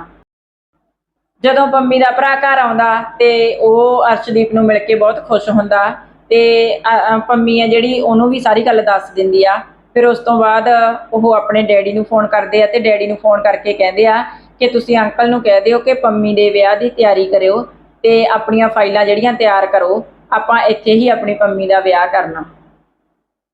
ਜਦੋਂ ਪੰਮੀ ਦਾ ਭਰਾ ਘਰ ਆਉਂਦਾ ਤੇ ਉਹ ਅਰਸ਼ਦੀਪ ਨੂੰ ਮਿਲ ਕੇ ਬਹੁਤ ਖੁਸ਼ ਹੁੰਦਾ ਤੇ ਪੰਮੀ ਆ ਜਿਹੜੀ ਉਹਨੂੰ ਵੀ ਸਾਰੀ ਗੱਲ ਦੱਸ ਦਿੰਦੀ ਆ। ਫਿਰ ਉਸ ਤੋਂ ਬਾਅਦ ਉਹ ਆਪਣੇ ਡੈਡੀ ਨੂੰ ਫੋਨ ਕਰਦੇ ਆ ਤੇ ਡੈਡੀ ਨੂੰ ਫੋਨ ਕਰਕੇ ਕਹਿੰਦੇ ਆ ਕਿ ਤੁਸੀਂ ਅੰਕਲ ਨੂੰ ਕਹਿ ਦਿਓ ਕਿ ਪੰਮੀ ਦੇ ਵਿਆਹ ਦੀ ਤਿਆਰੀ ਕਰਿਓ ਤੇ ਆਪਣੀਆਂ ਫਾਈਲਾਂ ਜਿਹੜੀਆਂ ਤਿਆਰ ਕਰੋ, ਆਪਾਂ ਇੱਥੇ ਹੀ ਆਪਣੀ ਪੰਮੀ ਦਾ ਵਿਆਹ ਕਰਨਾ।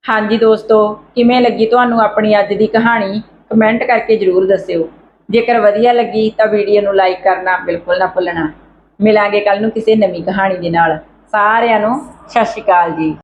ਹਾਂਜੀ ਦੋਸਤੋ, ਕਿਵੇਂ ਲੱਗੀ ਤੁਹਾਨੂੰ ਆਪਣੀ ਅੱਜ ਦੀ ਕਹਾਣੀ? ਕਮੈਂਟ ਕਰਕੇ ਜਰੂਰ ਦੱਸਿਓ। ਜੇਕਰ ਵਧੀਆ ਲੱਗੀ ਤਾਂ ਵੀਡੀਓ ਨੂੰ ਲਾਈਕ ਕਰਨਾ ਬਿਲਕੁਲ ਨਾ ਭੁੱਲਣਾ। ਮਿਲਾਂਗੇ ਕੱਲ ਨੂੰ ਕਿਸੇ ਨਵੀਂ ਕਹਾਣੀ ਦੇ ਨਾਲ। ਸਾਰਿਆਂ ਨੂੰ ਸਤਿ ਸ਼੍ਰੀ ਅਕਾਲ ਜੀ।